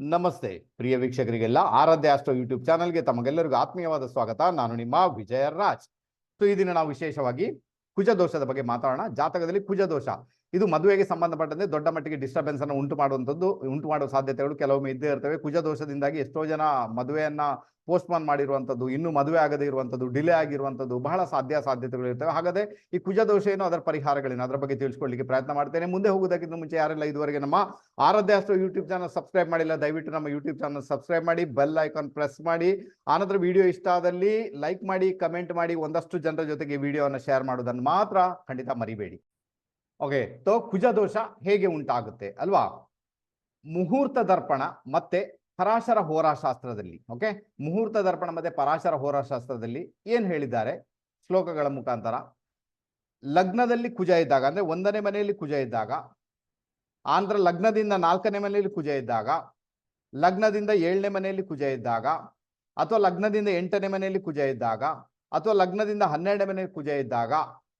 ನಮಸ್ತೆ. ಪ್ರಿಯ ವೀಕ್ಷಕರಿಗೆಲ್ಲ ಆರಾಧ್ಯ astro YouTube ಚಾನಲ್ಗೆ ತಮಗೆಲ್ಲರಿಗೂ ಆತ್ಮೀಯವಾದ ಸ್ವಾಗತ. ನಾನು ನಿಮ್ಮ ವಿಜಯ ರಾಜ್ ಸೊ, ಈ ದಿನ ನಾವು ವಿಶೇಷವಾಗಿ ಕುಜ ದೋಷದ ಬಗ್ಗೆ ಮಾತಾಡೋಣ. ಜಾತಕದಲ್ಲಿ ಕುಜ ದೋಷ ಇದು ಮದುವೆಗೆ ಸಂಬಂಧಪಟ್ಟಂತೆ ದೊಡ್ಡ ಮಟ್ಟಿಗೆ ಡಿಸ್ಟರ್ಬೆನ್ಸ್ ಅನ್ನು ಉಂಟು ಮಾಡುವಂಥದ್ದು, ಉಂಟು ಮಾಡುವ ಸಾಧ್ಯತೆಗಳು ಕೆಲವೊಮ್ಮೆ ಇದ್ದೇ ಇರ್ತವೆ. ಕುಜ ದೋಷದಿಂದಾಗಿ ಎಷ್ಟೋ ಜನ ಮದುವೆಯನ್ನ ಪೋಸ್ಟ್ಪೋನ್ ಮಾಡಿರುವಂಥದ್ದು, ಇನ್ನೂ ಮದುವೆ ಆಗದೇ ಇರುವಂಥದ್ದು ಡಿಲೇ ಆಗಿರುವಂಥದ್ದು ಬಹಳ ಸಾಧ್ಯ ಸಾಧ್ಯತೆಗಳು ಇರ್ತವೆ. ಹಾಗಾದ್ರೆ ಈ ಕುಜ ದೋಷ ಏನು? ಅದರ ಪರಿಹಾರಗಳೇನು? ಅದರ ಬಗ್ಗೆ ತಿಳಿಸ್ಕೊಳ್ಳಿಕ್ಕೆ ಪ್ರಯತ್ನ ಮಾಡ್ತೇನೆ. ಮುಂದೆ ಹೋಗೋದಕ್ಕಿಂತ ಮುಂಚೆ ಯಾರೆಲ್ಲ ಇದುವರೆಗೆ ನಮ್ಮ ಆರಾಧ್ಯ ಅಷ್ಟು ಯೂಟ್ಯೂಬ್ ಚಾನಲ್ ಸಬ್ಸ್ಕ್ರೈಬ್ ಮಾಡಿಲ್ಲ, ದಯವಿಟ್ಟು ನಮ್ಮ ಯೂಟ್ಯೂಬ್ ಚಾನಲ್ ಸಬ್ಸ್ಕ್ರೈಬ್ ಮಾಡಿ, ಬೆಲ್ ಐಕಾನ್ ಪ್ರೆಸ್ ಮಾಡಿ. ಆನಂತರ ವಿಡಿಯೋ ಇಷ್ಟ ಆದಲ್ಲಿ ಲೈಕ್ ಮಾಡಿ, ಕಮೆಂಟ್ ಮಾಡಿ, ಒಂದಷ್ಟು ಜನರ ಜೊತೆಗೆ ವಿಡಿಯೋವನ್ನು ಶೇರ್ ಮಾಡೋದನ್ನು ಮಾತ್ರ ಖಂಡಿತ ಮರಿಬೇಡಿ. ಓಕೆ, ತೋ ಕುಜದೋಷ ಹೇಗೆ ಉಂಟಾಗುತ್ತೆ ಅಲ್ವಾ? ಮುಹೂರ್ತ ದರ್ಪಣ ಮತ್ತೆ ಪರಾಶರ ಹೋರಾಶಾಸ್ತ್ರದಲ್ಲಿ, ಓಕೆ? ಮುಹೂರ್ತ ದರ್ಪಣ ಮತ್ತೆ ಪರಾಶರ ಹೋರಾಶಾಸ್ತ್ರದಲ್ಲಿ ಏನ್ ಹೇಳಿದ್ದಾರೆ ಶ್ಲೋಕಗಳ ಮುಖಾಂತರ? ಲಗ್ನದಲ್ಲಿ ಕುಜ ಇದ್ದಾಗ, ಅಂದ್ರೆ ಒಂದನೇ ಮನೆಯಲ್ಲಿ ಕುಜ ಇದ್ದಾಗ, ಆಂಧ್ರ ಲಗ್ನದಿಂದ ನಾಲ್ಕನೇ ಮನೆಯಲ್ಲಿ ಕುಜ ಇದ್ದಾಗ, ಲಗ್ನದಿಂದ ಏಳನೇ ಮನೆಯಲ್ಲಿ ಕುಜ ಇದ್ದಾಗ, ಅಥವಾ ಲಗ್ನದಿಂದ ಎಂಟನೇ ಮನೆಯಲ್ಲಿ ಕುಜ ಇದ್ದಾಗ, ಅಥವಾ ಲಗ್ನದಿಂದ ಹನ್ನೆರಡನೇ ಮನೆಯಲ್ಲಿ ಕುಜ ಇದ್ದಾಗ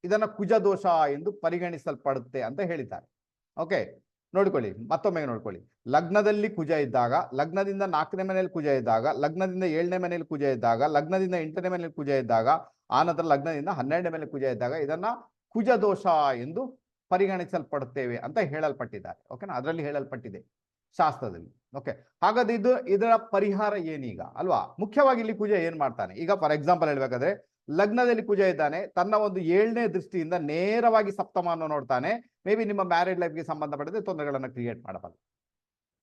ಇದನ್ನ ಕುಜ ದೋಷ ಎಂದು ಪರಿಗಣಿಸಲ್ಪಡುತ್ತೆ ಅಂತ ಹೇಳಿದ್ದಾರೆ. ಓಕೆ, ನೋಡ್ಕೊಳ್ಳಿ, ಮತ್ತೊಮ್ಮೆ ನೋಡ್ಕೊಳ್ಳಿ. ಲಗ್ನದಲ್ಲಿ ಕುಜ ಇದ್ದಾಗ, ಲಗ್ನದಿಂದ ನಾಲ್ಕನೇ ಮನೆಯಲ್ಲಿ ಕುಜ ಇದ್ದಾಗ, ಲಗ್ನದಿಂದ ಏಳನೇ ಮನೆಯಲ್ಲಿ ಕುಜ ಇದ್ದಾಗ, ಲಗ್ನದಿಂದ ಎಂಟನೇ ಮನೆಯಲ್ಲಿ ಕುಜ ಇದ್ದಾಗ ಆನಂತರ ಲಗ್ನದಿಂದ ಹನ್ನೆರಡನೇ ಮನೆಯಲ್ಲಿ ಕುಜ ಇದ್ದಾಗ, ಇದನ್ನ ಕುಜ ದೋಷ ಎಂದು ಪರಿಗಣಿಸಲ್ಪಡುತ್ತೇವೆ ಅಂತ ಹೇಳಲ್ಪಟ್ಟಿದ್ದಾರೆ. ಓಕೆನಾ ಅದರಲ್ಲಿ ಹೇಳಲ್ಪಟ್ಟಿದೆ ಶಾಸ್ತ್ರದಲ್ಲಿ. ಓಕೆ, ಹಾಗಾದ್ರೆ ಇದು, ಇದರ ಪರಿಹಾರ ಏನೀಗ? ಅಲ್ವಾ? ಮುಖ್ಯವಾಗಿ ಇಲ್ಲಿ ಕುಜ ಏನ್ ಮಾಡ್ತಾನೆ? ಈಗ ಫಾರ್ ಎಕ್ಸಾಂಪಲ್ ಹೇಳ್ಬೇಕಾದ್ರೆ ಲಗ್ನದಲ್ಲಿ ಕುಜ ಇದ್ದಾನೆ, ತನ್ನ ಒಂದು ಏಳನೇ ದೃಷ್ಟಿಯಿಂದ ನೇರವಾಗಿ ಸಪ್ತಮವನ್ನು ನೋಡ್ತಾನೆ. ಮೇ ಬಿ ನಿಮ್ಮ ಮ್ಯಾರಿಡ್ ಲೈಫ್ಗೆ ಸಂಬಂಧಪಟ್ಟಂತೆ ತೊಂದರೆಗಳನ್ನು ಕ್ರಿಯೇಟ್ ಮಾಡಬಲ್ಲ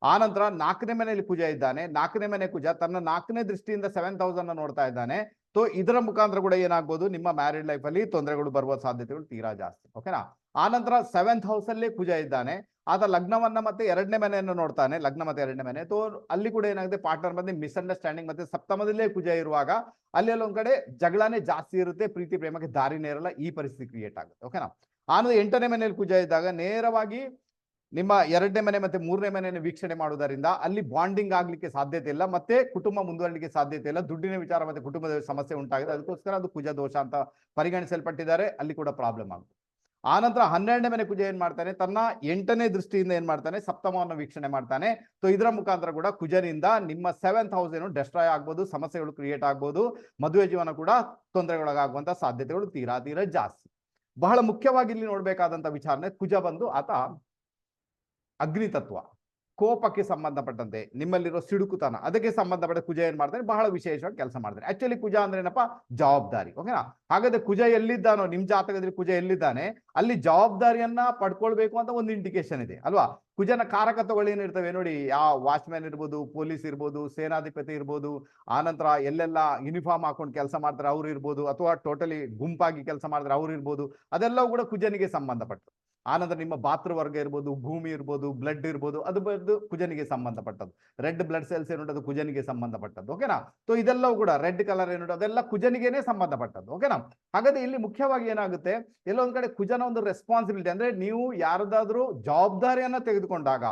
ಆನಂತರ ನಾಲ್ಕನೇ ಮನೆಯಲ್ಲಿ ಕುಜ ಇದ್ದಾನೆ. ನಾಲ್ಕನೇ ಮನೆ ಕುಜ ತನ್ನ ನಾಲ್ಕನೇ ದೃಷ್ಟಿಯಿಂದ ಸೆವೆನ್ ತೌಸಂಡ್ ನೋಡ್ತಾ ಇದ್ದಾನೆ. ಸೊ ಇದರ ಮುಖಾಂತರ ಕೂಡ ಏನಾಗ್ಬೋದು, ನಿಮ್ಮ ಮ್ಯಾರಿಡ್ ಲೈಫ್ ಅಲ್ಲಿ ತೊಂದರೆಗಳು ಬರುವ ಸಾಧ್ಯತೆಗಳು ತೀರಾ ಜಾಸ್ತಿ. ಓಕೆನಾ ಆನಂತರ ಸೆವೆಂತ್ ಹೌಸ್ ಅಲ್ಲಿ ಕುಜ ಇದ್ದಾನೆ. ಆತ ಲಗ್ನವನ್ನ ಮತ್ತೆ ಎರಡನೇ ಮನೆಯನ್ನು ನೋಡ್ತಾನೆ. ಲಗ್ನ ಮತ್ತೆ ಎರಡನೇ ಮನೆ. ತೋ, ಅಲ್ಲಿ ಕೂಡ ಏನಾಗುತ್ತೆ? ಪಾರ್ಟ್ನರ್ ಮಧ್ಯೆ ಮಿಸ್ಅಂಡರ್ಸ್ಟ್ಯಾಂಡಿಂಗ್ ಮತ್ತೆ ಸಪ್ತಮದಲ್ಲೇ ಕುಜ ಇರುವಾಗ ಅಲ್ಲಿ ಅಲ್ಲೊಂದ್ ಕಡೆ ಜಗಳನೇ ಜಾಸ್ತಿ ಇರುತ್ತೆ. ಪ್ರೀತಿ, ಪ್ರೇಮಕ್ಕೆ ದಾರಿನೇ ಇರಲ್ಲ. ಈ ಪರಿಸ್ಥಿತಿ ಕ್ರಿಯೇಟ್ ಆಗುತ್ತೆ. ಓಕೆನಾ ಆನಂದ ಎಂಟನೇ ಮನೆಯಲ್ಲಿ ಕುಜ ಇದ್ದಾಗ ನೇರವಾಗಿ ನಿಮ್ಮ ಎರಡನೇ ಮನೆ ಮತ್ತೆ ಮೂರನೇ ಮನೆಯನ್ನು ವೀಕ್ಷಣೆ ಮಾಡುವುದರಿಂದ ಅಲ್ಲಿ ಬಾಂಡಿಂಗ್ ಆಗ್ಲಿಕ್ಕೆ ಸಾಧ್ಯತೆ ಇಲ್ಲ. ಮತ್ತೆ ಕುಟುಂಬ ಮುಂದುವರಲಿಕ್ಕೆ ಸಾಧ್ಯತೆ ಇಲ್ಲ. ದುಡ್ಡಿನ ವಿಚಾರ ಮತ್ತೆ ಕುಟುಂಬದ ಸಮಸ್ಯೆ ಉಂಟಾಗಿದೆ. ಅದಕ್ಕೋಸ್ಕರ ಅದು ಕುಜ ದೋಷ ಅಂತ ಪರಿಗಣಿಸಲ್ಪಟ್ಟಿದ್ದಾರೆ. ಅಲ್ಲಿ ಕೂಡ ಪ್ರಾಬ್ಲಮ್ ಆಗುತ್ತೆ. ಆನಂತರ ಹನ್ನೆರಡನೇ ಮನೆ ಕುಜ ಏನ್ ಮಾಡ್ತಾನೆ? ತನ್ನ ಎಂಟನೇ ದೃಷ್ಟಿಯಿಂದ ಏನ್ ಮಾಡ್ತಾನೆ? ಸಪ್ತಮವನ್ನು ವೀಕ್ಷಣೆ ಮಾಡ್ತಾನೆ. ಸೊ ಇದರ ಮುಖಾಂತರ ಕೂಡ ಕುಜನಿಂದ ನಿಮ್ಮ ಸೆವೆಂತ್ ಹೌಸ್ ಏನು ಡೆಸ್ಟ್ರಾಯ್ ಆಗ್ಬೋದು, ಸಮಸ್ಯೆಗಳು ಕ್ರಿಯೇಟ್ ಆಗ್ಬೋದು, ಮದುವೆ ಜೀವನ ಕೂಡ ತೊಂದರೆಗೊಳಗಾಗುವಂತ ಸಾಧ್ಯತೆಗಳು ತೀರಾ ತೀರ ಜಾಸ್ತಿ. ಬಹಳ ಮುಖ್ಯವಾಗಿ ಇಲ್ಲಿ ನೋಡ್ಬೇಕಾದಂತ ವಿಚಾರನೆ ಕುಜ ಬಂದು ಆತ ಅಗ್ನಿ ತತ್ವ ಕೋಪಕ್ಕೆ ಸಂಬಂಧಪಟ್ಟಂತೆ ನಿಮ್ಮಲ್ಲಿರೋ ಸಿಡುಕುತನ, ಅದಕ್ಕೆ ಸಂಬಂಧಪಟ್ಟ ಕುಜ ಏನ್ ಮಾಡ್ತಾರೆ? ಬಹಳ ವಿಶೇಷವಾಗಿ ಕೆಲಸ ಮಾಡ್ತಾರೆ. ಆಕ್ಚುಲಿ ಕುಜ ಅಂದ್ರೆ ಏನಪ್ಪಾ? ಜವಾಬ್ದಾರಿ ಓಕೆನಾ ಹಾಗಾದ್ರೆ ಕುಜ ಎಲ್ಲಿದ್ದಾನೋ, ನಿಮ್ ಜಾತಕದಲ್ಲಿ ಕುಜ ಎಲ್ಲಿದ್ದಾನೆ? ಅಲ್ಲಿ ಜವಾಬ್ದಾರಿಯನ್ನ ಪಡ್ಕೊಳ್ಬೇಕು ಅಂತ ಒಂದು ಇಂಡಿಕೇಶನ್ ಇದೆ, ಅಲ್ವಾ? ಕುಜನ ಕಾರಕತ್ವಗಳು ಏನಿರ್ತವೆ ನೋಡಿ ಯಾವ ವಾಚ್ಮ್ಯಾನ್ ಇರ್ಬೋದು ಪೊಲೀಸ್ ಇರ್ಬೋದು, ಸೇನಾಧಿಪತಿ ಇರ್ಬೋದು, ಆನಂತರ ಎಲ್ಲೆಲ್ಲ ಯೂನಿಫಾರ್ಮ್ ಹಾಕೊಂಡು ಕೆಲಸ ಮಾಡ್ತಾರೆ ಅವ್ರು ಇರ್ಬೋದು, ಅಥವಾ ಟೋಟಲಿ ಗುಂಪಾಗಿ ಕೆಲಸ ಮಾಡಿದ್ರೆ ಅವ್ರು ಇರ್ಬೋದು, ಅದೆಲ್ಲವೂ ಕೂಡ ಕುಜನಿಗೆ ಸಂಬಂಧಪಟ್ಟು. ಆನಂತರ ನಿಮ್ಮ ಭಾತೃವರ್ಗ ಇರ್ಬೋದು, ಭೂಮಿ ಇರ್ಬೋದು ಬ್ಲಡ್ ಇರ್ಬೋದು, ಅದು ಬಂದು ಕುಜನಿಗೆ ಸಂಬಂಧಪಟ್ಟದ್ದು. ರೆಡ್ ಬ್ಲಡ್ ಸೆಲ್ಸ್ ಏನುಂಟು ಕುಜನಿಗೆ ಸಂಬಂಧಪಟ್ಟದ್ದು ಓಕೆನಾ ಸೊ ಇದೆಲ್ಲವೂ ಕೂಡ ರೆಡ್ ಕಲರ್ ಏನುಂಟು ಅದೆಲ್ಲ ಕುಜನಿಗೆನೆ ಸಂಬಂಧಪಟ್ಟದ್ದು ಓಕೆನಾ ಹಾಗಾದ್ರೆ ಇಲ್ಲಿ ಮುಖ್ಯವಾಗಿ ಏನಾಗುತ್ತೆ, ಎಲ್ಲೊಂದ್ ಕಡೆ ಕುಜನ ಒಂದು ರೆಸ್ಪಾನ್ಸಿಬಿಲಿಟಿ ಅಂದ್ರೆ ನೀವು ಯಾರದಾದ್ರೂ ಜವಾಬ್ದಾರಿಯನ್ನ ತೆಗೆದುಕೊಂಡಾಗ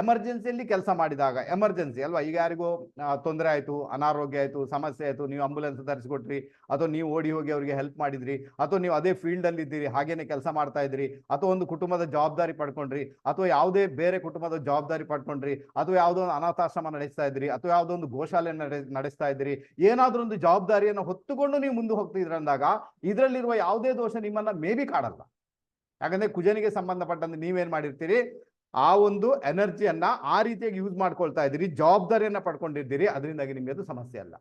ಎಮರ್ಜೆನ್ಸಿಯಲ್ಲಿ ಕೆಲಸ ಮಾಡಿದಾಗ ಎಮರ್ಜೆನ್ಸಿ ಅಲ್ವಾ? ಈಗ ಯಾರಿಗೂ ತೊಂದರೆ ಆಯಿತು, ಅನಾರೋಗ್ಯ ಆಯಿತು, ಸಮಸ್ಯೆ ಆಯಿತು, ನೀವು ಆಂಬುಲೆನ್ಸ್ ತರಿಸ್ಕೊಟ್ರಿ, ಅಥವಾ ನೀವು ಓಡಿ ಹೋಗಿ ಅವರಿಗೆ ಹೆಲ್ಪ್ ಮಾಡಿದ್ರಿ, ಅಥವಾ ನೀವು ಅದೇ ಫೀಲ್ಡಲ್ಲಿ ಇದ್ದೀರಿ, ಹಾಗೇನೆ ಕೆಲಸ ಮಾಡ್ತಾ ಇದ್ರಿ, ಅಥವಾ ಒಂದು ಕುಟುಂಬದ ಜವಾಬ್ದಾರಿ ಪಡ್ಕೊಂಡ್ರಿ, ಅಥವಾ ಯಾವುದೇ ಬೇರೆ ಕುಟುಂಬದ ಜವಾಬ್ದಾರಿ ಪಡ್ಕೊಂಡ್ರಿ, ಅಥವಾ ಯಾವುದೋ ಒಂದು ಅನಾಥಾಶ್ರಮ ನಡೆಸ್ತಾ ಇದ್ರಿ, ಅಥವಾ ಯಾವುದೋ ಒಂದು ಗೋಶಾಲೆ ನಡೆ, ನಡೆಸ್ತಾ ಇದ್ರಿ, ಏನಾದ್ರೂ ಒಂದು ಜವಾಬ್ದಾರಿಯನ್ನು ಹೊತ್ತುಕೊಂಡು ನೀವು ಮುಂದೆ ಹೋಗ್ತಿದ್ರ ಅಂದಾಗ, ಇದರಲ್ಲಿರುವ ಯಾವುದೇ ದೋಷ ನಿಮ್ಮನ್ನ ಮೇ ಬಿ ಕಾಡಲ್ಲ. ಯಾಕಂದ್ರೆ ಕುಜನಿಗೆ ಸಂಬಂಧಪಟ್ಟಂತೆ ನೀವೇನ್ ಮಾಡಿರ್ತೀರಿ? ಆ ಒಂದು ಎನರ್ಜಿಯನ್ನ ಆ ರೀತಿಯಾಗಿ ಯೂಸ್ ಮಾಡ್ಕೊಳ್ತಾ ಇದ್ದೀರಿ, ಜವಾಬ್ದಾರಿಯನ್ನ ಪಡ್ಕೊಂಡಿದ್ದೀರಿ, ಅದರಿಂದಾಗಿ ನಿಮಗೆ ಅದು ಸಮಸ್ಯೆ ಅಲ್ಲ.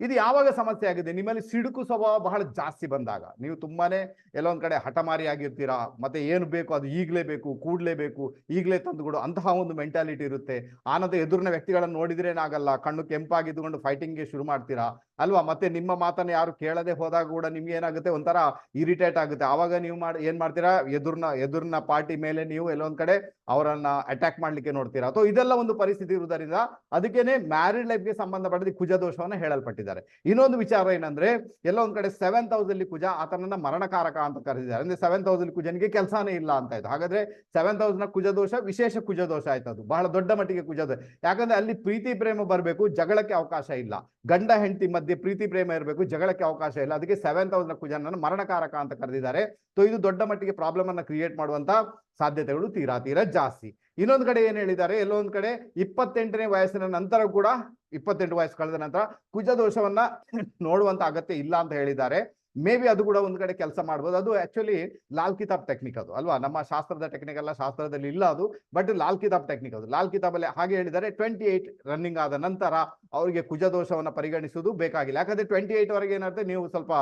ಇದು ಯಾವಾಗ ಸಮಸ್ಯೆ ಆಗಿದೆ? ನಿಮ್ಮಲ್ಲಿ ಸಿಡುಕು ಸ್ವಭಾವ ಬಹಳ ಜಾಸ್ತಿ ಬಂದಾಗ. ನೀವು ತುಂಬಾನೇ ಎಲ್ಲೊಂದ್ ಕಡೆ ಹಠಮಾರಿ ಆಗಿರ್ತೀರಾ, ಮತ್ತೆ ಏನು ಬೇಕು ಅದು ಈಗಲೇ ಬೇಕು ಕೂಡ್ಲೇಬೇಕು ಈಗಲೇ ತಂದುಕೊಡು ಅಂತಹ ಒಂದು ಮೆಂಟಾಲಿಟಿ ಇರುತ್ತೆ. ಆನಂತರ ಎದುರಿನ ವ್ಯಕ್ತಿಗಳನ್ನು ನೋಡಿದ್ರೇನಾಗಲ್ಲ ಕಣ್ಣು ಕೆಂಪಾಗಿದ್ದುಕೊಂಡು ಫೈಟಿಂಗ್ಗೆ ಶುರು ಮಾಡ್ತೀರಾ? ಅಲ್ವಾ? ಮತ್ತೆ ನಿಮ್ಮ ಮಾತನ್ನ ಯಾರು ಕೇಳದೆ ಹೋದಾಗ ಕೂಡ ನಿಮ್ಗೆ ಏನಾಗುತ್ತೆ? ಒಂಥರ ಇರಿಟೇಟ್ ಆಗುತ್ತೆ. ಆವಾಗ ನೀವು ಮಾಡಿ, ಏನ್ ಮಾಡ್ತೀರಾ? ಎದುರ್ನ ಎದುರ್ನ ಪಾರ್ಟಿ ಮೇಲೆ ನೀವು ಎಲ್ಲೊಂದ್ ಕಡೆ ಅವರನ್ನ ಅಟ್ಯಾಕ್ ಮಾಡ್ಲಿಕ್ಕೆ ನೋಡ್ತೀರಾ? ಅಥವಾ ಇದೆಲ್ಲ ಒಂದು ಪರಿಸ್ಥಿತಿ ಇರುವುದರಿಂದ ಅದಕ್ಕೇನೆ ಮ್ಯಾರಿಡ್ ಲೈಫ್ಗೆ ಸಂಬಂಧಪಟ್ಟ ಕುಜ ದೋಷವನ್ನ ಹೇಳಲ್ಪಟ್ಟಿದ್ದಾರೆ. ಇನ್ನೊಂದು ವಿಚಾರ ಏನಂದ್ರೆ ಎಲ್ಲ ಒಂದ್ ಕಡೆ ಸೆವೆನ್ ಅಲ್ಲಿ ಕುಜ ಆತನನ್ನ ಮರಣಕಾರಕ ಅಂತ ಕರೆದಿದ್ದಾರೆ. ಅಂದ್ರೆ ಸೆವೆನ್ ಅಲ್ಲಿ ಕುಜನಿಗೆ ಕೆಲಸನೇ ಇಲ್ಲ ಅಂತ ಆಯ್ತು. ಹಾಗಾದ್ರೆ ಸೆವೆನ್ನ ಕುಜ ದೋಷ ವಿಶೇಷ ಕುಜ ದೋಷ ಆಯ್ತು ಅದು. ಬಹಳ ದೊಡ್ಡ ಮಟ್ಟಿಗೆ ಕುಜ ಯಾಕಂದ್ರೆ ಅಲ್ಲಿ ಪ್ರೀತಿ ಪ್ರೇಮ ಬರಬೇಕು, ಜಗಳಕ್ಕೆ ಅವಕಾಶ ಇಲ್ಲ. ಗಂಡ ಹೆಂಡತಿ ಮಧ್ಯೆ ಪ್ರೀತಿ, ಪ್ರೇಮ ಇರಬೇಕು, ಜಗಳಕ್ಕೆ ಅವಕಾಶ ಇಲ್ಲ. ಅದಕ್ಕೆ ಸೆವೆನ್ ತೌಸಂಡ್ ಕುಜನನ್ನು ಮರಣಕಾರಕ ಅಂತ ಕರೆದಿದ್ದಾರೆ. ಸೊ ಇದು ದೊಡ್ಡ ಮಟ್ಟಿಗೆ ಪ್ರಾಬ್ಲಮ್ ಅನ್ನ ಕ್ರಿಯೇಟ್ ಮಾಡುವಂತ ಸಾಧ್ಯತೆಗಳು ತೀರಾ ತೀರಾ ಜಾಸ್ತಿ. ಇನ್ನೊಂದು ಕಡೆ ಏನ್ ಹೇಳಿದ್ದಾರೆ? ಎಲ್ಲೊಂದು ಕಡೆ ಇಪ್ಪತ್ತೆಂಟನೇ ವಯಸ್ಸಿನ ನಂತರ ಕೂಡ, ಇಪ್ಪತ್ತೆಂಟು ವಯಸ್ಸು ಕಳೆದ ನಂತರ ಕುಜ ದೋಷವನ್ನ ನೋಡುವಂತ ಅಗತ್ಯ ಇಲ್ಲ ಅಂತ ಹೇಳಿದ್ದಾರೆ. ಮೇ ಬಿ ಅದು ಕೂಡ ಒಂದ್ ಕಡೆ ಕೆಲಸ ಮಾಡ್ಬೋದು. ಅದು ಆಕ್ಚುಲಿ ಲಾಲ್ ಕಿತಾಬ್ ಟೆಕ್ನಿಕ್ ಅದು, ಅಲ್ವಾ? ನಮ್ಮ ಶಾಸ್ತ್ರದ ಟೆಕ್ನಿಕ್ ಅಲ್ಲ ಶಾಸ್ತ್ರದಲ್ಲಿ ಇಲ್ಲ ಅದು ಬಟ್ ಲಾಲ್ ಕಿತಾಬ್ ಟೆಕ್ನಿಕ್ ಅದು. ಲಾಲ್ ಕಿತಾಬಲ್ಲಿ ಹಾಗೆ ಹೇಳಿದರೆ ಟ್ವೆಂಟಿ ಏಟ್ ರನ್ನಿಂಗ್ ಆದ ನಂತರ ಅವರಿಗೆ ಕುಜ ದೋಷವನ್ನ ಪರಿಗಣಿಸುವುದು ಬೇಕಾಗಿಲ್ಲ. ಯಾಕಂದ್ರೆ ಟ್ವೆಂಟಿ ಏಟ್ ವರೆಗೆ ಏನಾಗುತ್ತೆ? ನೀವು ಸ್ವಲ್ಪ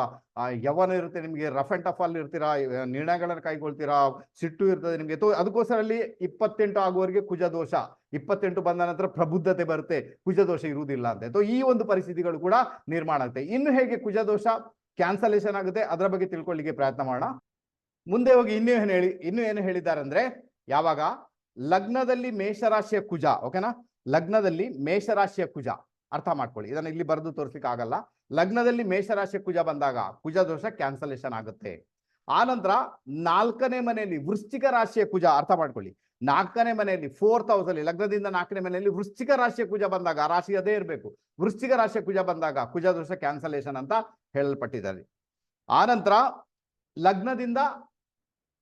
ಯವನ ಇರುತ್ತೆ, ನಿಮಗೆ ರಫ್ ಅಂಡ್ ಟಫ್ ಅಲ್ಲಿ ಇರ್ತೀರಾ ನಿರ್ಣಯಗಳನ್ನು ಕೈಗೊಳ್ತೀರಾ, ಸಿಟ್ಟು ಇರ್ತದೆ ನಿಮಗೆ. ಅದಕ್ಕೋಸ್ಕರ ಅಲ್ಲಿ ಇಪ್ಪತ್ತೆಂಟು ಆಗುವವರಿಗೆ ಕುಜ ದೋಷ ಇಪ್ಪತ್ತೆಂಟು ಬಂದ ನಂತರ ಪ್ರಬುದ್ಧತೆ ಬರುತ್ತೆ ಕುಜ ದೋಷ ಇರುವುದಿಲ್ಲ ಅಂತ. ಈ ಒಂದು ಪರಿಸ್ಥಿತಿಗಳು ಕೂಡ ನಿರ್ಮಾಣ ಆಗುತ್ತೆ. ಇನ್ನು ಹೇಗೆ ಕುಜ ದೋಷ ಕ್ಯಾನ್ಸಲೇಷನ್ ಆಗುತ್ತೆ. ಅದರ ಬಗ್ಗೆ ತಿಳ್ಕೊಳ್ಳಿಕ್ಕೆ ಪ್ರಯತ್ನ ಮಾಡೋಣ. ಮುಂದೆ ಹೋಗಿ ಇನ್ನೂ ಏನು ಹೇಳಿ, ಇನ್ನು ಏನು ಹೇಳಿದ್ದಾರೆ ಅಂದ್ರೆ ಯಾವಾಗ? ಲಗ್ನದಲ್ಲಿ ಮೇಷರಾಶಿಯ ಕುಜ ಓಕೆನಾ ಲಗ್ನದಲ್ಲಿ ಮೇಷರಾಶಿಯ ಕುಜ. ಅರ್ಥ ಮಾಡ್ಕೊಳ್ಳಿ. ಇದನ್ನ ಇಲ್ಲಿ ಬರೆದು ತೋರಿಸ್ಲಿಕ್ಕೆ ಆಗಲ್ಲ. ಲಗ್ನದಲ್ಲಿ ಮೇಷರಾಶಿಯ ಕುಜ ಬಂದಾಗ, ಕುಜ ದೋಷ ಕ್ಯಾನ್ಸಲೇಷನ್ ಆಗುತ್ತೆ. ಆನಂತರ ನಾಲ್ಕನೇ ಮನೆಯಲ್ಲಿ ವೃಶ್ಚಿಕ ರಾಶಿಯ ಕುಜ, ಅರ್ಥ ಮಾಡ್ಕೊಳ್ಳಿ. ನಾಲ್ಕನೇ ಮನೆಯಲ್ಲಿ ಫೋರ್ತ್ ಹೌಸ್ ಅಲ್ಲಿ, ಲಗ್ನದಿಂದ ನಾಲ್ಕನೇ ಮನೆಯಲ್ಲಿ ವೃಶ್ಚಿಕ ರಾಶಿಯ ಕುಜ ಬಂದಾಗ, ಆ ರಾಶಿ ಅದೇ ಇರಬೇಕು. ವೃಶ್ಚಿಕ ರಾಶಿಯ ಕುಜ ಬಂದಾಗ ಕುಜ ದೋಷ ಕ್ಯಾನ್ಸಲೇಷನ್ ಅಂತ ಹೇಳಲ್ಪಟ್ಟಿದ್ದಾರೆ. ಆನಂತರ ಲಗ್ನದಿಂದ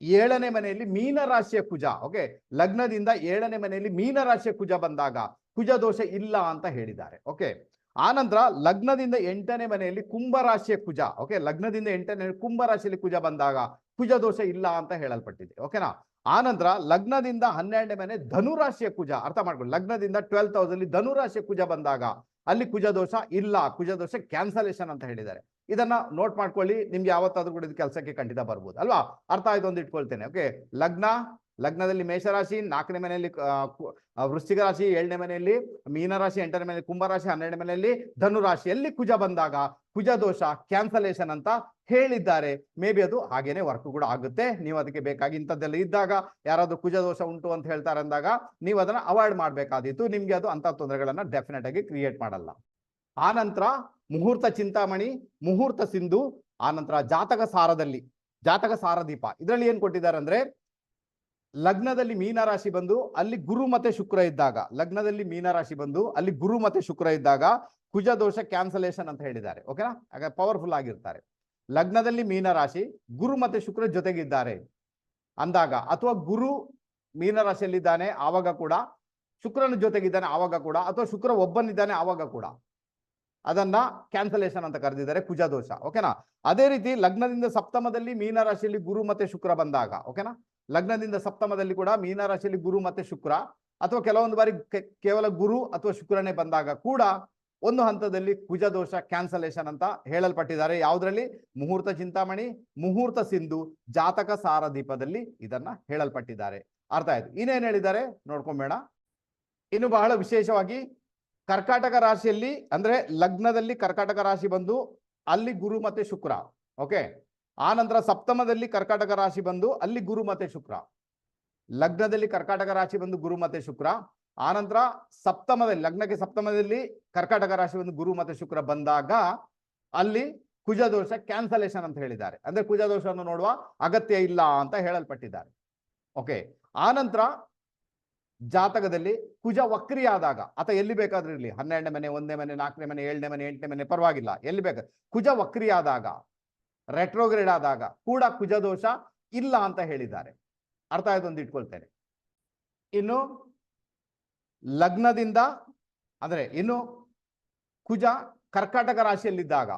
ಏಳನೇ ಮನೆಯಲ್ಲಿ ಮೀನ ರಾಶಿಯ ಕುಜ ಓಕೆ ಲಗ್ನದಿಂದ ಏಳನೇ ಮನೆಯಲ್ಲಿ ಮೀನ ರಾಶಿಯ ಕುಜ ಬಂದಾಗ ಕುಜ ದೋಷ ಇಲ್ಲ ಅಂತ ಹೇಳಿದ್ದಾರೆ ಓಕೆ ಆನಂತರ ಲಗ್ನದಿಂದ ಎಂಟನೇ ಮನೆಯಲ್ಲಿ ಕುಂಭ ರಾಶಿಯ ಕುಜ ಓಕೆ ಲಗ್ನದಿಂದ ಎಂಟನೇ ಕುಂಭ ರಾಶಿಯಲ್ಲಿ ಕುಜ ಬಂದಾಗ ಕುಜ ದೋಷ ಇಲ್ಲ ಅಂತ ಹೇಳಲ್ಪಟ್ಟಿದೆ ಓಕೆನಾ ಆನಂತರ ಲಗ್ನದಿಂದ ಹನ್ನೆರಡನೇ ಮನೆ ಧನುರಾಶಿಯ ಕುಜ, ಅರ್ಥ ಮಾಡ್ಕೊಂಡು ಲಗ್ನದಿಂದ ಟ್ವೆಲ್ ತೌಸಂಡ್ ಧನುರಾಶಿಯ ಧನು ರಾಶಿಯ ಕುಜ ಬಂದಾಗ ಅಲ್ಲಿ ಕುಜ ದೋಷ ಇಲ್ಲ. ಕುಜ ದೋಷ ಕ್ಯಾನ್ಸಲೇಷನ್ ಅಂತ ಹೇಳಿದ್ದಾರೆ. ಇದನ್ನ ನೋಟ್ ಮಾಡ್ಕೊಳ್ಳಿ. ನಿಮ್ಗೆ ಯಾವತ್ತಾದ್ರೂ ಕೂಡ ಇದು ಕೆಲಸಕ್ಕೆ ಖಂಡಿತ ಬರ್ಬೋದು. ಅಲ್ವಾ? ಅರ್ಥ ಆಯ್ತು ಒಂದು ಇಟ್ಕೊಳ್ತೇನೆ. ಓಕೆ ಲಗ್ನ, ಲಗ್ನದಲ್ಲಿ ಮೇಷರಾಶಿ, ನಾಲ್ಕನೇ ಮನೆಯಲ್ಲಿ ವೃಶ್ಚಿಕ ರಾಶಿ, ಏಳನೇ ಮನೆಯಲ್ಲಿ ಮೀನರಾಶಿ ಎಂಟನೇ ಮನೆಯಲ್ಲಿ ಕುಂಭರಾಶಿ ಹನ್ನೆರಡನೇ ಮನೆಯಲ್ಲಿ ಧನು ರಾಶಿಯಲ್ಲಿ ಕುಜ ಬಂದಾಗ ಕುಜ ದೋಷ ಕ್ಯಾನ್ಸಲೇಷನ್ ಅಂತ ಹೇಳಿದ್ದಾರೆ. ಮೇ ಬಿ ಅದು ಹಾಗೇನೆ ವರ್ಕ್ ಕೂಡ ಆಗುತ್ತೆ. ನೀವು ಅದಕ್ಕೆ ಬೇಕಾಗಿ ಇಂಥದ್ದೆಲ್ಲ ಇದ್ದಾಗ, ಯಾರಾದ್ರೂ ಕುಜ ದೋಷ ಉಂಟು ಅಂತ ಹೇಳ್ತಾರೆ ಅಂದಾಗ ನೀವು ಅದನ್ನ ಅವಾಯ್ಡ್ ಮಾಡಬೇಕಾದೀತು. ನಿಮ್ಗೆ ಅದು ಅಂತ ತೊಂದರೆಗಳನ್ನ ಡೆಫಿನೆಟ್ ಆಗಿ ಕ್ರಿಯೇಟ್ ಮಾಡಲ್ಲ. ಆನಂತರ ಮುಹೂರ್ತ ಚಿಂತಾಮಣಿ, ಮುಹೂರ್ತ ಸಿಂಧು ಆನಂತರ ಜಾತಕ ಸಾರದಲ್ಲಿ, ಜಾತಕ ಸಾರದೀಪ ಇದರಲ್ಲಿ ಏನ್ ಕೊಟ್ಟಿದ್ದಾರೆ ಅಂದ್ರೆ ಲಗ್ನದಲ್ಲಿ ಮೀನರಾಶಿ ಬಂದು ಅಲ್ಲಿ ಗುರು ಮತ್ತೆ ಶುಕ್ರ ಇದ್ದಾಗ, ಲಗ್ನದಲ್ಲಿ ಮೀನರಾಶಿ ಬಂದು ಅಲ್ಲಿ ಗುರು ಮತ್ತೆ ಶುಕ್ರ ಇದ್ದಾಗ ಕುಜ ದೋಷ ಕ್ಯಾನ್ಸಲೇಷನ್ ಅಂತ ಹೇಳಿದ್ದಾರೆ. ಓಕೆನಾ ಹಾಗೆ ಪವರ್ಫುಲ್ ಆಗಿರ್ತಾರೆ. ಲಗ್ನದಲ್ಲಿ ಮೀನರಾಶಿ, ಗುರು ಮತ್ತೆ ಶುಕ್ರ ಜೊತೆಗಿದ್ದಾರೆ. ಅಂದಾಗ ಅಥವಾ ಗುರು ಮೀನರಾಶಿಯಲ್ಲಿದ್ದಾನೆ ಆವಾಗ ಕೂಡ, ಶುಕ್ರನ ಜೊತೆಗಿದ್ದಾನೆ ಆವಾಗ ಕೂಡ, ಅಥವಾ ಶುಕ್ರ ಒಬ್ಬನಿದ್ದಾನೆ ಆವಾಗ ಕೂಡ ಅದನ್ನ ಕ್ಯಾನ್ಸಲೇಷನ್ ಅಂತ ಕರೆದಿದ್ದಾರೆ ಕುಜ ದೋಷ ಓಕೆನಾ ಅದೇ ರೀತಿ ಲಗ್ನದಿಂದ ಸಪ್ತಮದಲ್ಲಿ ಮೀನರಾಶಿಯಲ್ಲಿ ಗುರು ಮತ್ತೆ ಶುಕ್ರ ಬಂದಾಗ ಓಕೆನಾ ಲಗ್ನದಿಂದ ಸಪ್ತಮದಲ್ಲಿ ಕೂಡ ಮೀನರಾಶಿಯಲ್ಲಿ ಗುರು ಮತ್ತೆ ಶುಕ್ರ, ಅಥವಾ ಕೆಲವೊಂದು ಬಾರಿ ಕೇವಲ ಗುರು ಅಥವಾ ಶುಕ್ರನೇ ಬಂದಾಗ ಕೂಡ ಒಂದು ಹಂತದಲ್ಲಿ ಕುಜ ದೋಷ ಕ್ಯಾನ್ಸಲೇಷನ್ ಅಂತ ಹೇಳಲ್ಪಟ್ಟಿದ್ದಾರೆ. ಯಾವುದರಲ್ಲಿ? ಮುಹೂರ್ತ ಚಿಂತಾಮಣಿ, ಮುಹೂರ್ತ ಸಿಂಧು, ಜಾತಕ ಸಾರದೀಪದಲ್ಲಿ ಇದನ್ನ ಹೇಳಲ್ಪಟ್ಟಿದ್ದಾರೆ. ಅರ್ಥ ಆಯ್ತು. ಇನ್ನೇನ್ ಹೇಳಿದ್ದಾರೆ? ನೋಡ್ಕೊಂಬೇಡ. ಇನ್ನು ಬಹಳ ವಿಶೇಷವಾಗಿ ಕರ್ಕಾಟಕ ರಾಶಿಯಲ್ಲಿ ಅಂದ್ರೆ ಲಗ್ನದಲ್ಲಿ ಕರ್ಕಾಟಕ ರಾಶಿ ಬಂದು ಅಲ್ಲಿ ಗುರು ಮತ್ತೆ ಶುಕ್ರ ಓಕೆ ಆ ನಂತರ ಸಪ್ತಮದಲ್ಲಿ ಕರ್ಕಾಟಕ ರಾಶಿ ಬಂದು ಅಲ್ಲಿ ಗುರು ಮತ್ತೆ ಶುಕ್ರ. ಲಗ್ನದಲ್ಲಿ ಕರ್ಕಾಟಕ ರಾಶಿ ಬಂದು ಗುರು ಮತ್ತೆ ಶುಕ್ರ. ಆನಂತರ ಸಪ್ತಮದಲ್ಲಿ, ಲಗ್ನಕ್ಕೆ ಸಪ್ತಮದಲ್ಲಿ ಕರ್ಕಾಟಕ ರಾಶಿ ಬಂದು ಗುರು ಮತ್ತೆ ಶುಕ್ರ ಬಂದಾಗ ಅಲ್ಲಿ ಕುಜದೋಷ ಕ್ಯಾನ್ಸಲೇಷನ್ ಅಂತ ಹೇಳಿದ್ದಾರೆ. ಅಂದ್ರೆ ಕುಜದೋಷವನ್ನು ನೋಡುವ ಅಗತ್ಯ ಇಲ್ಲ ಅಂತ ಹೇಳಲ್ಪಟ್ಟಿದ್ದಾರೆ. ಓಕೆ ಆನಂತರ ಜಾತಕದಲ್ಲಿ ಕುಜ ವಕ್ರಿಯಾದಾಗ ಅಥವಾ ಎಲ್ಲಿ ಬೇಕಾದ್ರೂ ಇರಲಿ. ಹನ್ನೆರಡನೇ ಮನೆ ಒಂದೇ ಮನೆ, ನಾಲ್ಕನೇ ಮನೆ, ಏಳನೇ ಮನೆ, ಎಂಟನೇ ಮನೆ, ಪರವಾಗಿಲ್ಲ. ಎಲ್ಲಿ ಬೇಕು? ಕುಜ ವಕ್ರಿ ಆದಾಗ ರೆಟ್ರೋಗ್ರೇಡ್ ಆದಾಗ ಕೂಡ ಕುಜ ದೋಷ ಇಲ್ಲ ಅಂತ ಹೇಳಿದ್ದಾರೆ. ಅರ್ಥ ಆಯ್ತು ಅಂತ ಇಟ್ಕೊಳ್ತೇನೆ. ಇನ್ನು ಲಗ್ನದಿಂದ, ಅಂದ್ರೆ ಇನ್ನು ಕುಜ ಕರ್ಕಾಟಕ ರಾಶಿಯಲ್ಲಿದ್ದಾಗ,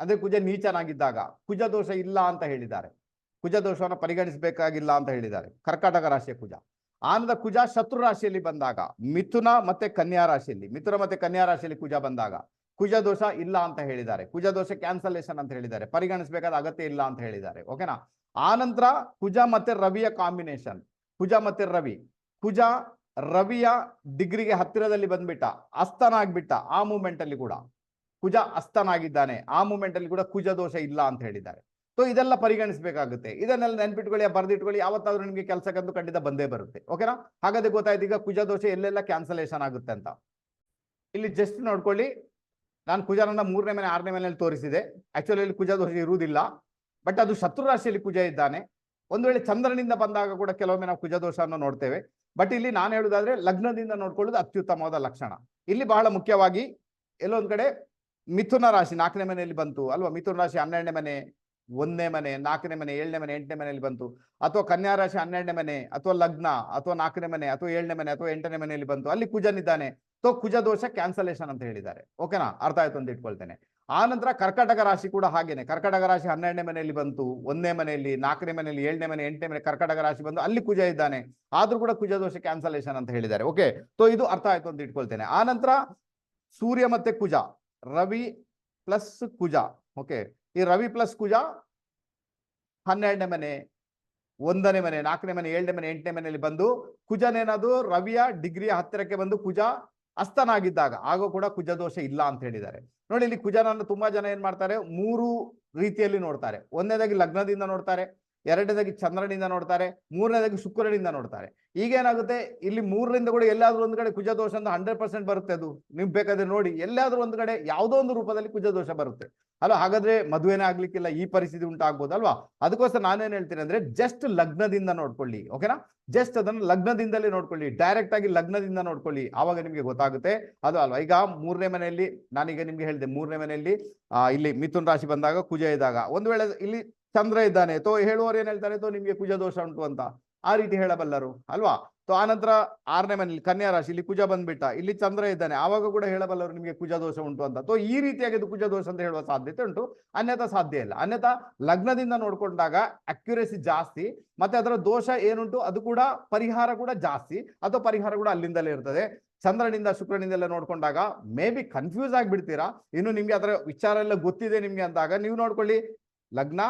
ಅಂದ್ರೆ ಕುಜ ನೀಚನಾಗಿದ್ದಾಗ ಕುಜ ದೋಷ ಇಲ್ಲ ಅಂತ ಹೇಳಿದ್ದಾರೆ. ಕುಜ ದೋಷವನ್ನು ಪರಿಗಣಿಸಬೇಕಾಗಿಲ್ಲ ಅಂತ ಹೇಳಿದ್ದಾರೆ. ಕರ್ಕಾಟಕ ರಾಶಿಯ ಕುಜ. ಆನಂದ ಕುಜ ಶತ್ರು ರಾಶಿಯಲ್ಲಿ ಬಂದಾಗ, ಮಿಥುನ ಮತ್ತೆ ಕನ್ಯಾ ರಾಶಿಯಲ್ಲಿ, ಮಿಥುನ ಮತ್ತೆ ಕನ್ಯಾ ರಾಶಿಯಲ್ಲಿ ಕುಜ ಬಂದಾಗ, ಕುಜ ದೋಷ ಇಲ್ಲ ಅಂತ ಹೇಳಿದ್ದಾರೆ. ಕುಜ ದೋಷ ಕ್ಯಾನ್ಸಲೇಷನ್ ಅಂತ ಹೇಳಿದ್ದಾರೆ. ಪರಿಗಣಿಸಬೇಕಾದ ಅಗತ್ಯ ಇಲ್ಲ ಅಂತ ಹೇಳಿದ್ದಾರೆ. ಓಕೆನಾ ಆನಂತರ ಕುಜ ಮತ್ತೆ ರವಿಯ ಕಾಂಬಿನೇಷನ್ ಕುಜ ಮತ್ತೆ ರವಿ. ಕುಜ ರವಿಯ ಡಿಗ್ರಿಗೆ ಹತ್ತಿರದಲ್ಲಿ ಬಂದ್ಬಿಟ್ಟ, ಅಸ್ತನಾಗ್ಬಿಟ್ಟ ಆ ಮೂಮೆಂಟ್ ಅಲ್ಲಿ ಕೂಡ. ಕುಜ ಅಸ್ತನಾಗಿದ್ದಾನೆ. ಆ ಮೂಮೆಂಟ್ ಅಲ್ಲಿ ಕೂಡ ಕುಜ ದೋಷ ಇಲ್ಲ ಅಂತ ಹೇಳಿದ್ದಾರೆ. ಸೊ ಇದೆಲ್ಲ ಪರಿಗಣಿಸಬೇಕಾಗುತ್ತೆ. ಇದನ್ನೆಲ್ಲ ನೆನ್ಪಿಟ್ಕೊಳ್ಳಿ ಬರೆದಿಟ್ಕೊಳ್ಳಿ. ಯಾವತ್ತಾದ್ರೂ ನಿಮಗೆ ಕೆಲಸಕ್ಕಂತೂ ಖಂಡಿತ ಬಂದೇ ಬರುತ್ತೆ. ಓಕೆನಾ ಹಾಗಾದ್ರೆ ಗೊತ್ತಾಯ್ತು, ಈಗ ಕುಜ ದೋಷ ಎಲ್ಲೆಲ್ಲ ಕ್ಯಾನ್ಸಲೇಷನ್ ಆಗುತ್ತೆ ಅಂತ. ಇಲ್ಲಿ ಜಸ್ಟ್ ನೋಡ್ಕೊಳ್ಳಿ. ನಾನು ಕುಜನನ್ನ ಮೂರನೇ ಮನೆ ಆರನೇ ಮನೆಯಲ್ಲಿ ತೋರಿಸಿದೆ. ಆಕ್ಚುಲಿ ಇಲ್ಲಿ ಕುಜ ದೋಷ ಇರುವುದಿಲ್ಲ. ಬಟ್ ಅದು ಶತ್ರು ರಾಶಿಯಲ್ಲಿ ಕುಜ ಇದ್ದಾನೆ. ಒಂದು ವೇಳೆ ಚಂದ್ರನಿಂದ ಬಂದಾಗ ಕೂಡ ಕೆಲವೊಮ್ಮೆ ನಾವು ಕುಜ ದೋಷವನ್ನು ನೋಡ್ತೇವೆ. ಬಟ್ ಇಲ್ಲಿ ನಾನು ಹೇಳುದಾದ್ರೆ ಲಗ್ನದಿಂದ ನೋಡ್ಕೊಳ್ಳೋದು ಅತ್ಯುತ್ತಮವಾದ ಲಕ್ಷಣ. ಇಲ್ಲಿ ಬಹಳ ಮುಖ್ಯವಾಗಿ ಎಲ್ಲೊಂದ್ ಕಡೆ ಮಿಥುನ ರಾಶಿ ನಾಲ್ಕನೇ ಮನೆಯಲ್ಲಿ ಬಂತು. ಅಲ್ವಾ? ಮಿಥುನ ರಾಶಿ ಹನ್ನೆರಡನೇ ಮನೆ. ಒಂದನೇ ಮನೆ, ನಾಲ್ಕನೇ ಮನೆ, ಏಳನೇ ಮನೆ, ಎಂಟನೇ ಮನೆಯಲ್ಲಿ ಬಂತು. ಅಥವಾ ಕನ್ಯಾ ರಾಶಿ ಹನ್ನೆರಡನೇ ಮನೆ, ಅಥವಾ ಲಗ್ನ, ಅಥವಾ ನಾಲ್ಕನೇ ಮನೆ, ಅಥವಾ ಏಳನೇ ಮನೆ, ಅಥವಾ ಎಂಟನೇ ಮನೆಯಲ್ಲಿ ಬಂತು. ಅಲ್ಲಿ ಕುಜನಿದ್ದಾನೆ ಸೊ ಕುಜ ದೋಷ ಕ್ಯಾನ್ಸಲೇಷನ್ ಅಂತ ಹೇಳಿದ್ದಾರೆ. ಓಕೆನಾ ಅರ್ಥ ಆಯ್ತು ಅಂತ ಇಟ್ಕೊಳ್ತೇನೆ. ಆ ನಂತರ ಕರ್ಕಟಕ ರಾಶಿ ಕೂಡ ಹಾಗೇನೆ. ಕರ್ಕಟಕ ರಾಶಿ ಹನ್ನೆರಡನೇ ಮನೆಯಲ್ಲಿ ಬಂತು, ಒಂದನೇ ಮನೆಯಲ್ಲಿ, ನಾಲ್ಕನೇ ಮನೆಯಲ್ಲಿ, ಏಳನೇ ಮನೆ, ಎಂಟನೇ ಮನೆ, ಕರ್ಕಟಕ ರಾಶಿ ಬಂದು ಅಲ್ಲಿ ಕುಜ ಇದ್ದಾನೆ. ಆದ್ರೂ ಕೂಡ ಕುಜ ದೋಷ ಕ್ಯಾನ್ಸಲೇಷನ್ ಅಂತ ಹೇಳಿದ್ದಾರೆ. ಓಕೆ ಸೊ ಇದು ಅರ್ಥ ಆಯ್ತು ಅಂತ ಇಟ್ಕೊಳ್ತೇನೆ. ಆ ನಂತರ ಸೂರ್ಯ ಮತ್ತೆ ಕುಜ, ರವಿ ಪ್ಲಸ್ ಕುಜ. ಓಕೆ ಈ ರವಿ ಪ್ಲಸ್ ಕುಜ ಹನ್ನೆರಡನೇ ಮನೆ, ಒಂದನೇ ಮನೆ, ನಾಲ್ಕನೇ ಮನೆ, ಏಳನೇ ಮನೆ, ಎಂಟನೇ ಮನೆಯಲ್ಲಿ ಬಂದು ಕುಜನೇನದು ರವಿಯ ಡಿಗ್ರಿಯ ಹತ್ತಿರಕ್ಕೆ ಬಂದು ಕುಜ ಅಸ್ತನಾಗಿದ್ದಾಗ, ಆಗೋ ಕೂಡ ಕುಜ ದೋಷ ಇಲ್ಲ ಅಂತ ಹೇಳಿದ್ದಾರೆ. ನೋಡಿ ಇಲ್ಲಿ ಕುಜನನ್ನು ತುಂಬಾ ಜನ ಏನ್ ಮಾಡ್ತಾರೆ? ಮೂರು ರೀತಿಯಲ್ಲಿ ನೋಡ್ತಾರೆ. ಒಂದನೇದಾಗಿ ಲಗ್ನದಿಂದ ನೋಡ್ತಾರೆ. ಎರಡನೇದಾಗಿ ಚಂದ್ರನಿಂದ ನೋಡ್ತಾರೆ, ಮೂರನೇದಾಗಿ ಶುಕ್ರನಿಂದ ನೋಡ್ತಾರೆ. ಈಗೇನಾಗುತ್ತೆ? ಇಲ್ಲಿ ಮೂರರಿಂದ ಕೂಡ ಎಲ್ಲಾದ್ರೂ ಒಂದು ಕಡೆ ಕುಜದೋಷ ಅಂತ ಹಂಡ್ರೆಡ್ ಪರ್ಸೆಂಟ್ ಬರುತ್ತೆ ಅದು. ನೀವು ಬೇಕಾದ್ರೆ ನೋಡಿ, ಎಲ್ಲಾದ್ರೂ ಒಂದು ಕಡೆ ಯಾವುದೋ ಒಂದು ರೂಪದಲ್ಲಿ ಕುಜದೋಷ ಬರುತ್ತೆ. ಅಲ್ಲ, ಹಾಗಾದ್ರೆ ಮದುವೆನೇ ಆಗ್ಲಿಕ್ಕಿಲ್ಲ, ಈ ಪರಿಸ್ಥಿತಿ ಉಂಟಾಗ್ಬೋದು ಅಲ್ವಾ? ಅದಕ್ಕೋಸ್ಕರ ನಾನೇನ್ ಹೇಳ್ತೀನಿ ಅಂದ್ರೆ ಜಸ್ಟ್ ಲಗ್ನದಿಂದ ನೋಡ್ಕೊಳ್ಳಿ ಓಕೆನಾ ಜಸ್ಟ್ ಅದನ್ನು ಲಗ್ನದಿಂದಲೇ ನೋಡ್ಕೊಳ್ಳಿ ಡೈರೆಕ್ಟ್ ಆಗಿ ಲಗ್ನದಿಂದ ನೋಡ್ಕೊಳ್ಳಿ. ಆವಾಗ ನಿಮ್ಗೆ ಗೊತ್ತಾಗುತ್ತೆ, ಅದು ಅಲ್ವಾ? ಈಗ ಮೂರನೇ ಮನೆಯಲ್ಲಿ, ನಾನೀಗ ನಿಮ್ಗೆ ಹೇಳಿದೆ, ಮೂರನೇ ಮನೆಯಲ್ಲಿ ಇಲ್ಲಿ ಮಿಥುನ್ ರಾಶಿ ಬಂದಾಗ ಕುಜ ಇದ್ದಾಗ, ಒಂದು ವೇಳೆ ಇಲ್ಲಿ ಚಂದ್ರ ಇದ್ದಾನೆ, ತೋ ಹೇಳುವವರು ಏನ್ ಹೇಳ್ತಾರೆ, ತೋ ನಿಮ್ಗೆ ಕುಜ ದೋಷ ಉಂಟು ಅಂತ. ಆ ರೀತಿ ಹೇಳಬಲ್ಲರು, ಅಲ್ವಾ? ತೋ ಆನಂತರ ಆರನೇ ಮನೆಯಲ್ಲಿ ಕನ್ಯಾ ರಾಶಿ, ಇಲ್ಲಿ ಕುಜ ಬಂದ್ಬಿಟ್ಟ, ಇಲ್ಲಿ ಚಂದ್ರ ಇದ್ದಾನೆ, ಆವಾಗ ಕೂಡ ಹೇಳಬಲ್ಲರು ನಿಮಗೆ ಕುಜ ದೋಷ ಉಂಟು ಅಂತ. ತೋ ಈ ರೀತಿಯಾಗಿ ಇದು ಕುಜ ದೋಷ ಅಂತ ಹೇಳುವ ಸಾಧ್ಯತೆ ಉಂಟು. ಅನ್ಯಥಾ ಸಾಧ್ಯ ಇಲ್ಲ. ಅನ್ಯಥಾ ಲಗ್ನದಿಂದ ನೋಡ್ಕೊಂಡಾಗ ಅಕ್ಯುರೇಸಿ ಜಾಸ್ತಿ, ಮತ್ತೆ ಅದರ ದೋಷ ಏನುಂಟು, ಅದು ಕೂಡ ಪರಿಹಾರ ಕೂಡ ಜಾಸ್ತಿ, ಅಥವಾ ಪರಿಹಾರ ಕೂಡ ಅಲ್ಲಿಂದಲೇ ಇರ್ತದೆ. ಚಂದ್ರನಿಂದ ಶುಕ್ರನಿಂದ ಎಲ್ಲ ನೋಡ್ಕೊಂಡಾಗ ಮೇ ಬಿ ಕನ್ಫ್ಯೂಸ್ ಆಗಿಬಿಡ್ತೀರಾ. ಇನ್ನು ನಿಮ್ಗೆ ಅದರ ವಿಚಾರ ಎಲ್ಲ ಗೊತ್ತಿದೆ ನಿಮ್ಗೆ ಅಂದಾಗ, ನೀವು ನೋಡ್ಕೊಳ್ಳಿ, ಲಗ್ನ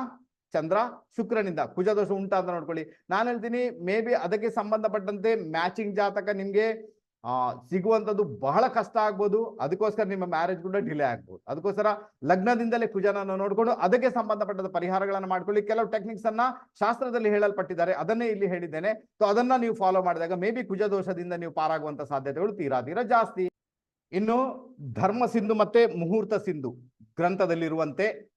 ಚಂದ್ರ ಶುಕ್ರನಿಂದ ಕುಜದೋಷ ಉಂಟಾ ಅಂತ ನೋಡ್ಕೊಳ್ಳಿ. ನಾನು ಹೇಳ್ತೀನಿ ಮೇ ಬಿ ಅದಕ್ಕೆ ಸಂಬಂಧಪಟ್ಟಂತೆ ಮ್ಯಾಚಿಂಗ್ ಜಾತಕ ನಿಮ್ಗೆ, ಆ, ಸಿಗುವಂತದ್ದು ಬಹಳ ಕಷ್ಟ ಆಗ್ಬೋದು. ಅದಕ್ಕೋಸ್ಕರ ನಿಮ್ಮ ಮ್ಯಾರೇಜ್ ಕೂಡ ಡಿಲೇ ಆಗ್ಬೋದು. ಅದಕ್ಕೋಸ್ಕರ ಲಗ್ನದಿಂದಲೇ ಕುಜನ ನೋಡ್ಕೊಂಡು ಅದಕ್ಕೆ ಸಂಬಂಧಪಟ್ಟದ ಪರಿಹಾರಗಳನ್ನು ಮಾಡ್ಕೊಳ್ಳಿ. ಕೆಲವು ಟೆಕ್ನಿಕ್ಸ್ ಅನ್ನ ಶಾಸ್ತ್ರದಲ್ಲಿ ಹೇಳಲ್ಪಟ್ಟಿದ್ದಾರೆ. ಅದನ್ನೇ ಇಲ್ಲಿ ಹೇಳಿದ್ದೇನೆ. ಸೊ ಅದನ್ನ ನೀವು ಫಾಲೋ ಮಾಡಿದಾಗ ಮೇ ಬಿ ಕುಜ ದೋಷದಿಂದ ನೀವು ಪಾರಾಗುವಂತ ಸಾಧ್ಯತೆಗಳು ತೀರಾ ತೀರಾ ಜಾಸ್ತಿ. ಇನ್ನು ಧರ್ಮ ಸಿಂಧು ಮತ್ತೆ ಮುಹೂರ್ತ ಸಿಂಧು ಗ್ರಂಥದಲ್ಲಿರುವಂತೆ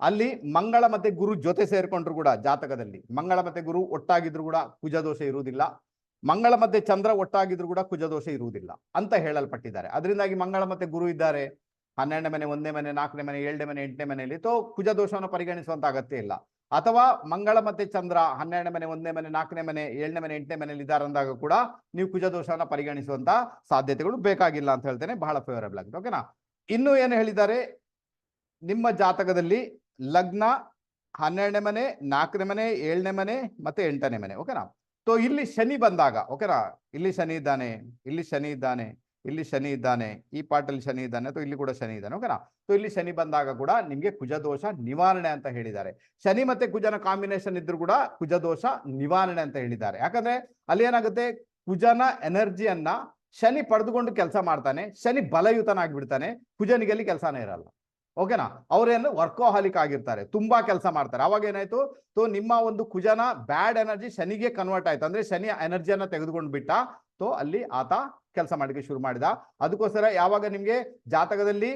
ಅಲ್ಲಿ ಮಂಗಳ ಮತ್ತೆ ಗುರು ಜೊತೆ ಸೇರ್ಕೊಂಡ್ರು ಕೂಡ ಜಾತಕದಲ್ಲಿ. ಮಂಗಳ ಮತ್ತೆ ಗುರು ಒಟ್ಟಾಗಿದ್ರು ಕೂಡ ಕುಜದೋಷ ಇರುವುದಿಲ್ಲ. ಮಂಗಳ ಮತ್ತೆ ಚಂದ್ರ ಒಟ್ಟಾಗಿದ್ರು ಕೂಡ ಕುಜದೋಷ ಇರುವುದಿಲ್ಲ ಅಂತ ಹೇಳಲ್ಪಟ್ಟಿದ್ದಾರೆ. ಅದರಿಂದಾಗಿ ಮಂಗಳ ಮತ್ತೆ ಗುರು ಇದ್ದಾರೆ. ಹನ್ನೆರಡನೇ ಮನೆ ಒಂದೇ ಮನೆ, ನಾಲ್ಕನೇ ಮನೆ, ಏಳನೇ ಮನೆ, ಎಂಟನೇ ಮನೆಯಲ್ಲಿ. ತೋ ಕುಜದೋಷವನ್ನು ಪರಿಗಣಿಸುವಂತ ಅಗತ್ಯ ಇಲ್ಲ. ಅಥವಾ ಮಂಗಳ ಮತ್ತೆ ಚಂದ್ರ ಹನ್ನೆರಡನೇ ಮನೆ, ಒಂದನೇ ಮನೆ, ನಾಲ್ಕನೇ ಮನೆ, ಏಳನೇ ಮನೆ, ಎಂಟನೇ ಮನೆಯಲ್ಲಿ ಇದ್ದಾರೆ ಅಂದಾಗ ಕೂಡ ನೀವು ಕುಜದೋಷವನ್ನು ಪರಿಗಣಿಸುವಂತ ಸಾಧ್ಯತೆಗಳು ಬೇಕಾಗಿಲ್ಲ ಅಂತ ಹೇಳ್ತೇನೆ. ಬಹಳ ಫೇವರಬಲ್ ಆಗಿದೆ. ಓಕೆನಾ ಇನ್ನು ಏನು ಹೇಳಿದ್ದಾರೆ? ನಿಮ್ಮ ಜಾತಕದಲ್ಲಿ ಲಗ್ನ ಹನ್ನೆರಡನೇ ಮನೆ, ನಾಲ್ಕನೇ ಮನೆ, ಏಳನೇ ಮನೆ ಮತ್ತೆ ಎಂಟನೇ ಮನೆ ಓಕೆನಾ ಸೊ ಇಲ್ಲಿ ಶನಿ ಬಂದಾಗ ಓಕೆನಾ ಇಲ್ಲಿ ಶನಿ ಇದ್ದಾನೆ, ಇಲ್ಲಿ ಶನಿ ಇದ್ದಾನೆ, ಇಲ್ಲಿ ಶನಿ ಇದ್ದಾನೆ, ಈ ಪಾಟಲ್ಲಿ ಶನಿ ಇದ್ದಾನೆ ಅಥವಾ ಇಲ್ಲಿ ಕೂಡ ಶನಿ ಇದ್ದಾನೆ ಓಕೆನಾ ಸೊ ಇಲ್ಲಿ ಶನಿ ಬಂದಾಗ ಕೂಡ ನಿಮ್ಗೆ ಕುಜದೋಷ ನಿವಾರಣೆ ಅಂತ ಹೇಳಿದ್ದಾರೆ. ಶನಿ ಮತ್ತೆ ಕುಜನ ಕಾಂಬಿನೇಷನ್ ಇದ್ರು ಕೂಡ ಕುಜದೋಷ ನಿವಾರಣೆ ಅಂತ ಹೇಳಿದ್ದಾರೆ. ಯಾಕಂದ್ರೆ ಅಲ್ಲಿ ಏನಾಗುತ್ತೆ? ಕುಜನ ಎನರ್ಜಿಯನ್ನ ಶನಿ ಪಡೆದುಕೊಂಡು ಕೆಲಸ ಮಾಡ್ತಾನೆ, ಶನಿ ಬಲಯುತನಾಗ್ಬಿಡ್ತಾನೆ ಕುಜನಿಗೆ ಅಲ್ಲಿ ಕೆಲಸನೇ ಇರಲ್ಲ. ಓಕೆನಾ ಅವರೇನು ವರ್ಕೋಹಾಲಿಕ್ ಆಗಿರ್ತಾರೆ, ತುಂಬಾ ಕೆಲಸ ಮಾಡ್ತಾರೆ. ಅವಾಗ ಏನಾಯ್ತು? ಸೊ ನಿಮ್ಮ ಒಂದು ಕುಜನ ಬ್ಯಾಡ್ ಎನರ್ಜಿ ಶನಿಗೆ ಕನ್ವರ್ಟ್ ಆಯ್ತು. ಅಂದ್ರೆ ಶನಿ ಎನರ್ಜಿಯನ್ನ ತೆಗೆದುಕೊಂಡು ಬಿಟ್ಟ ಸೊ ಅಲ್ಲಿ ಆತ ಕೆಲಸ ಮಾಡಲಿಕ್ಕೆ ಶುರು ಮಾಡಿದ. ಅದಕ್ಕೋಸ್ಕರ ಯಾವಾಗ ನಿಮ್ಗೆ ಜಾತಕದಲ್ಲಿ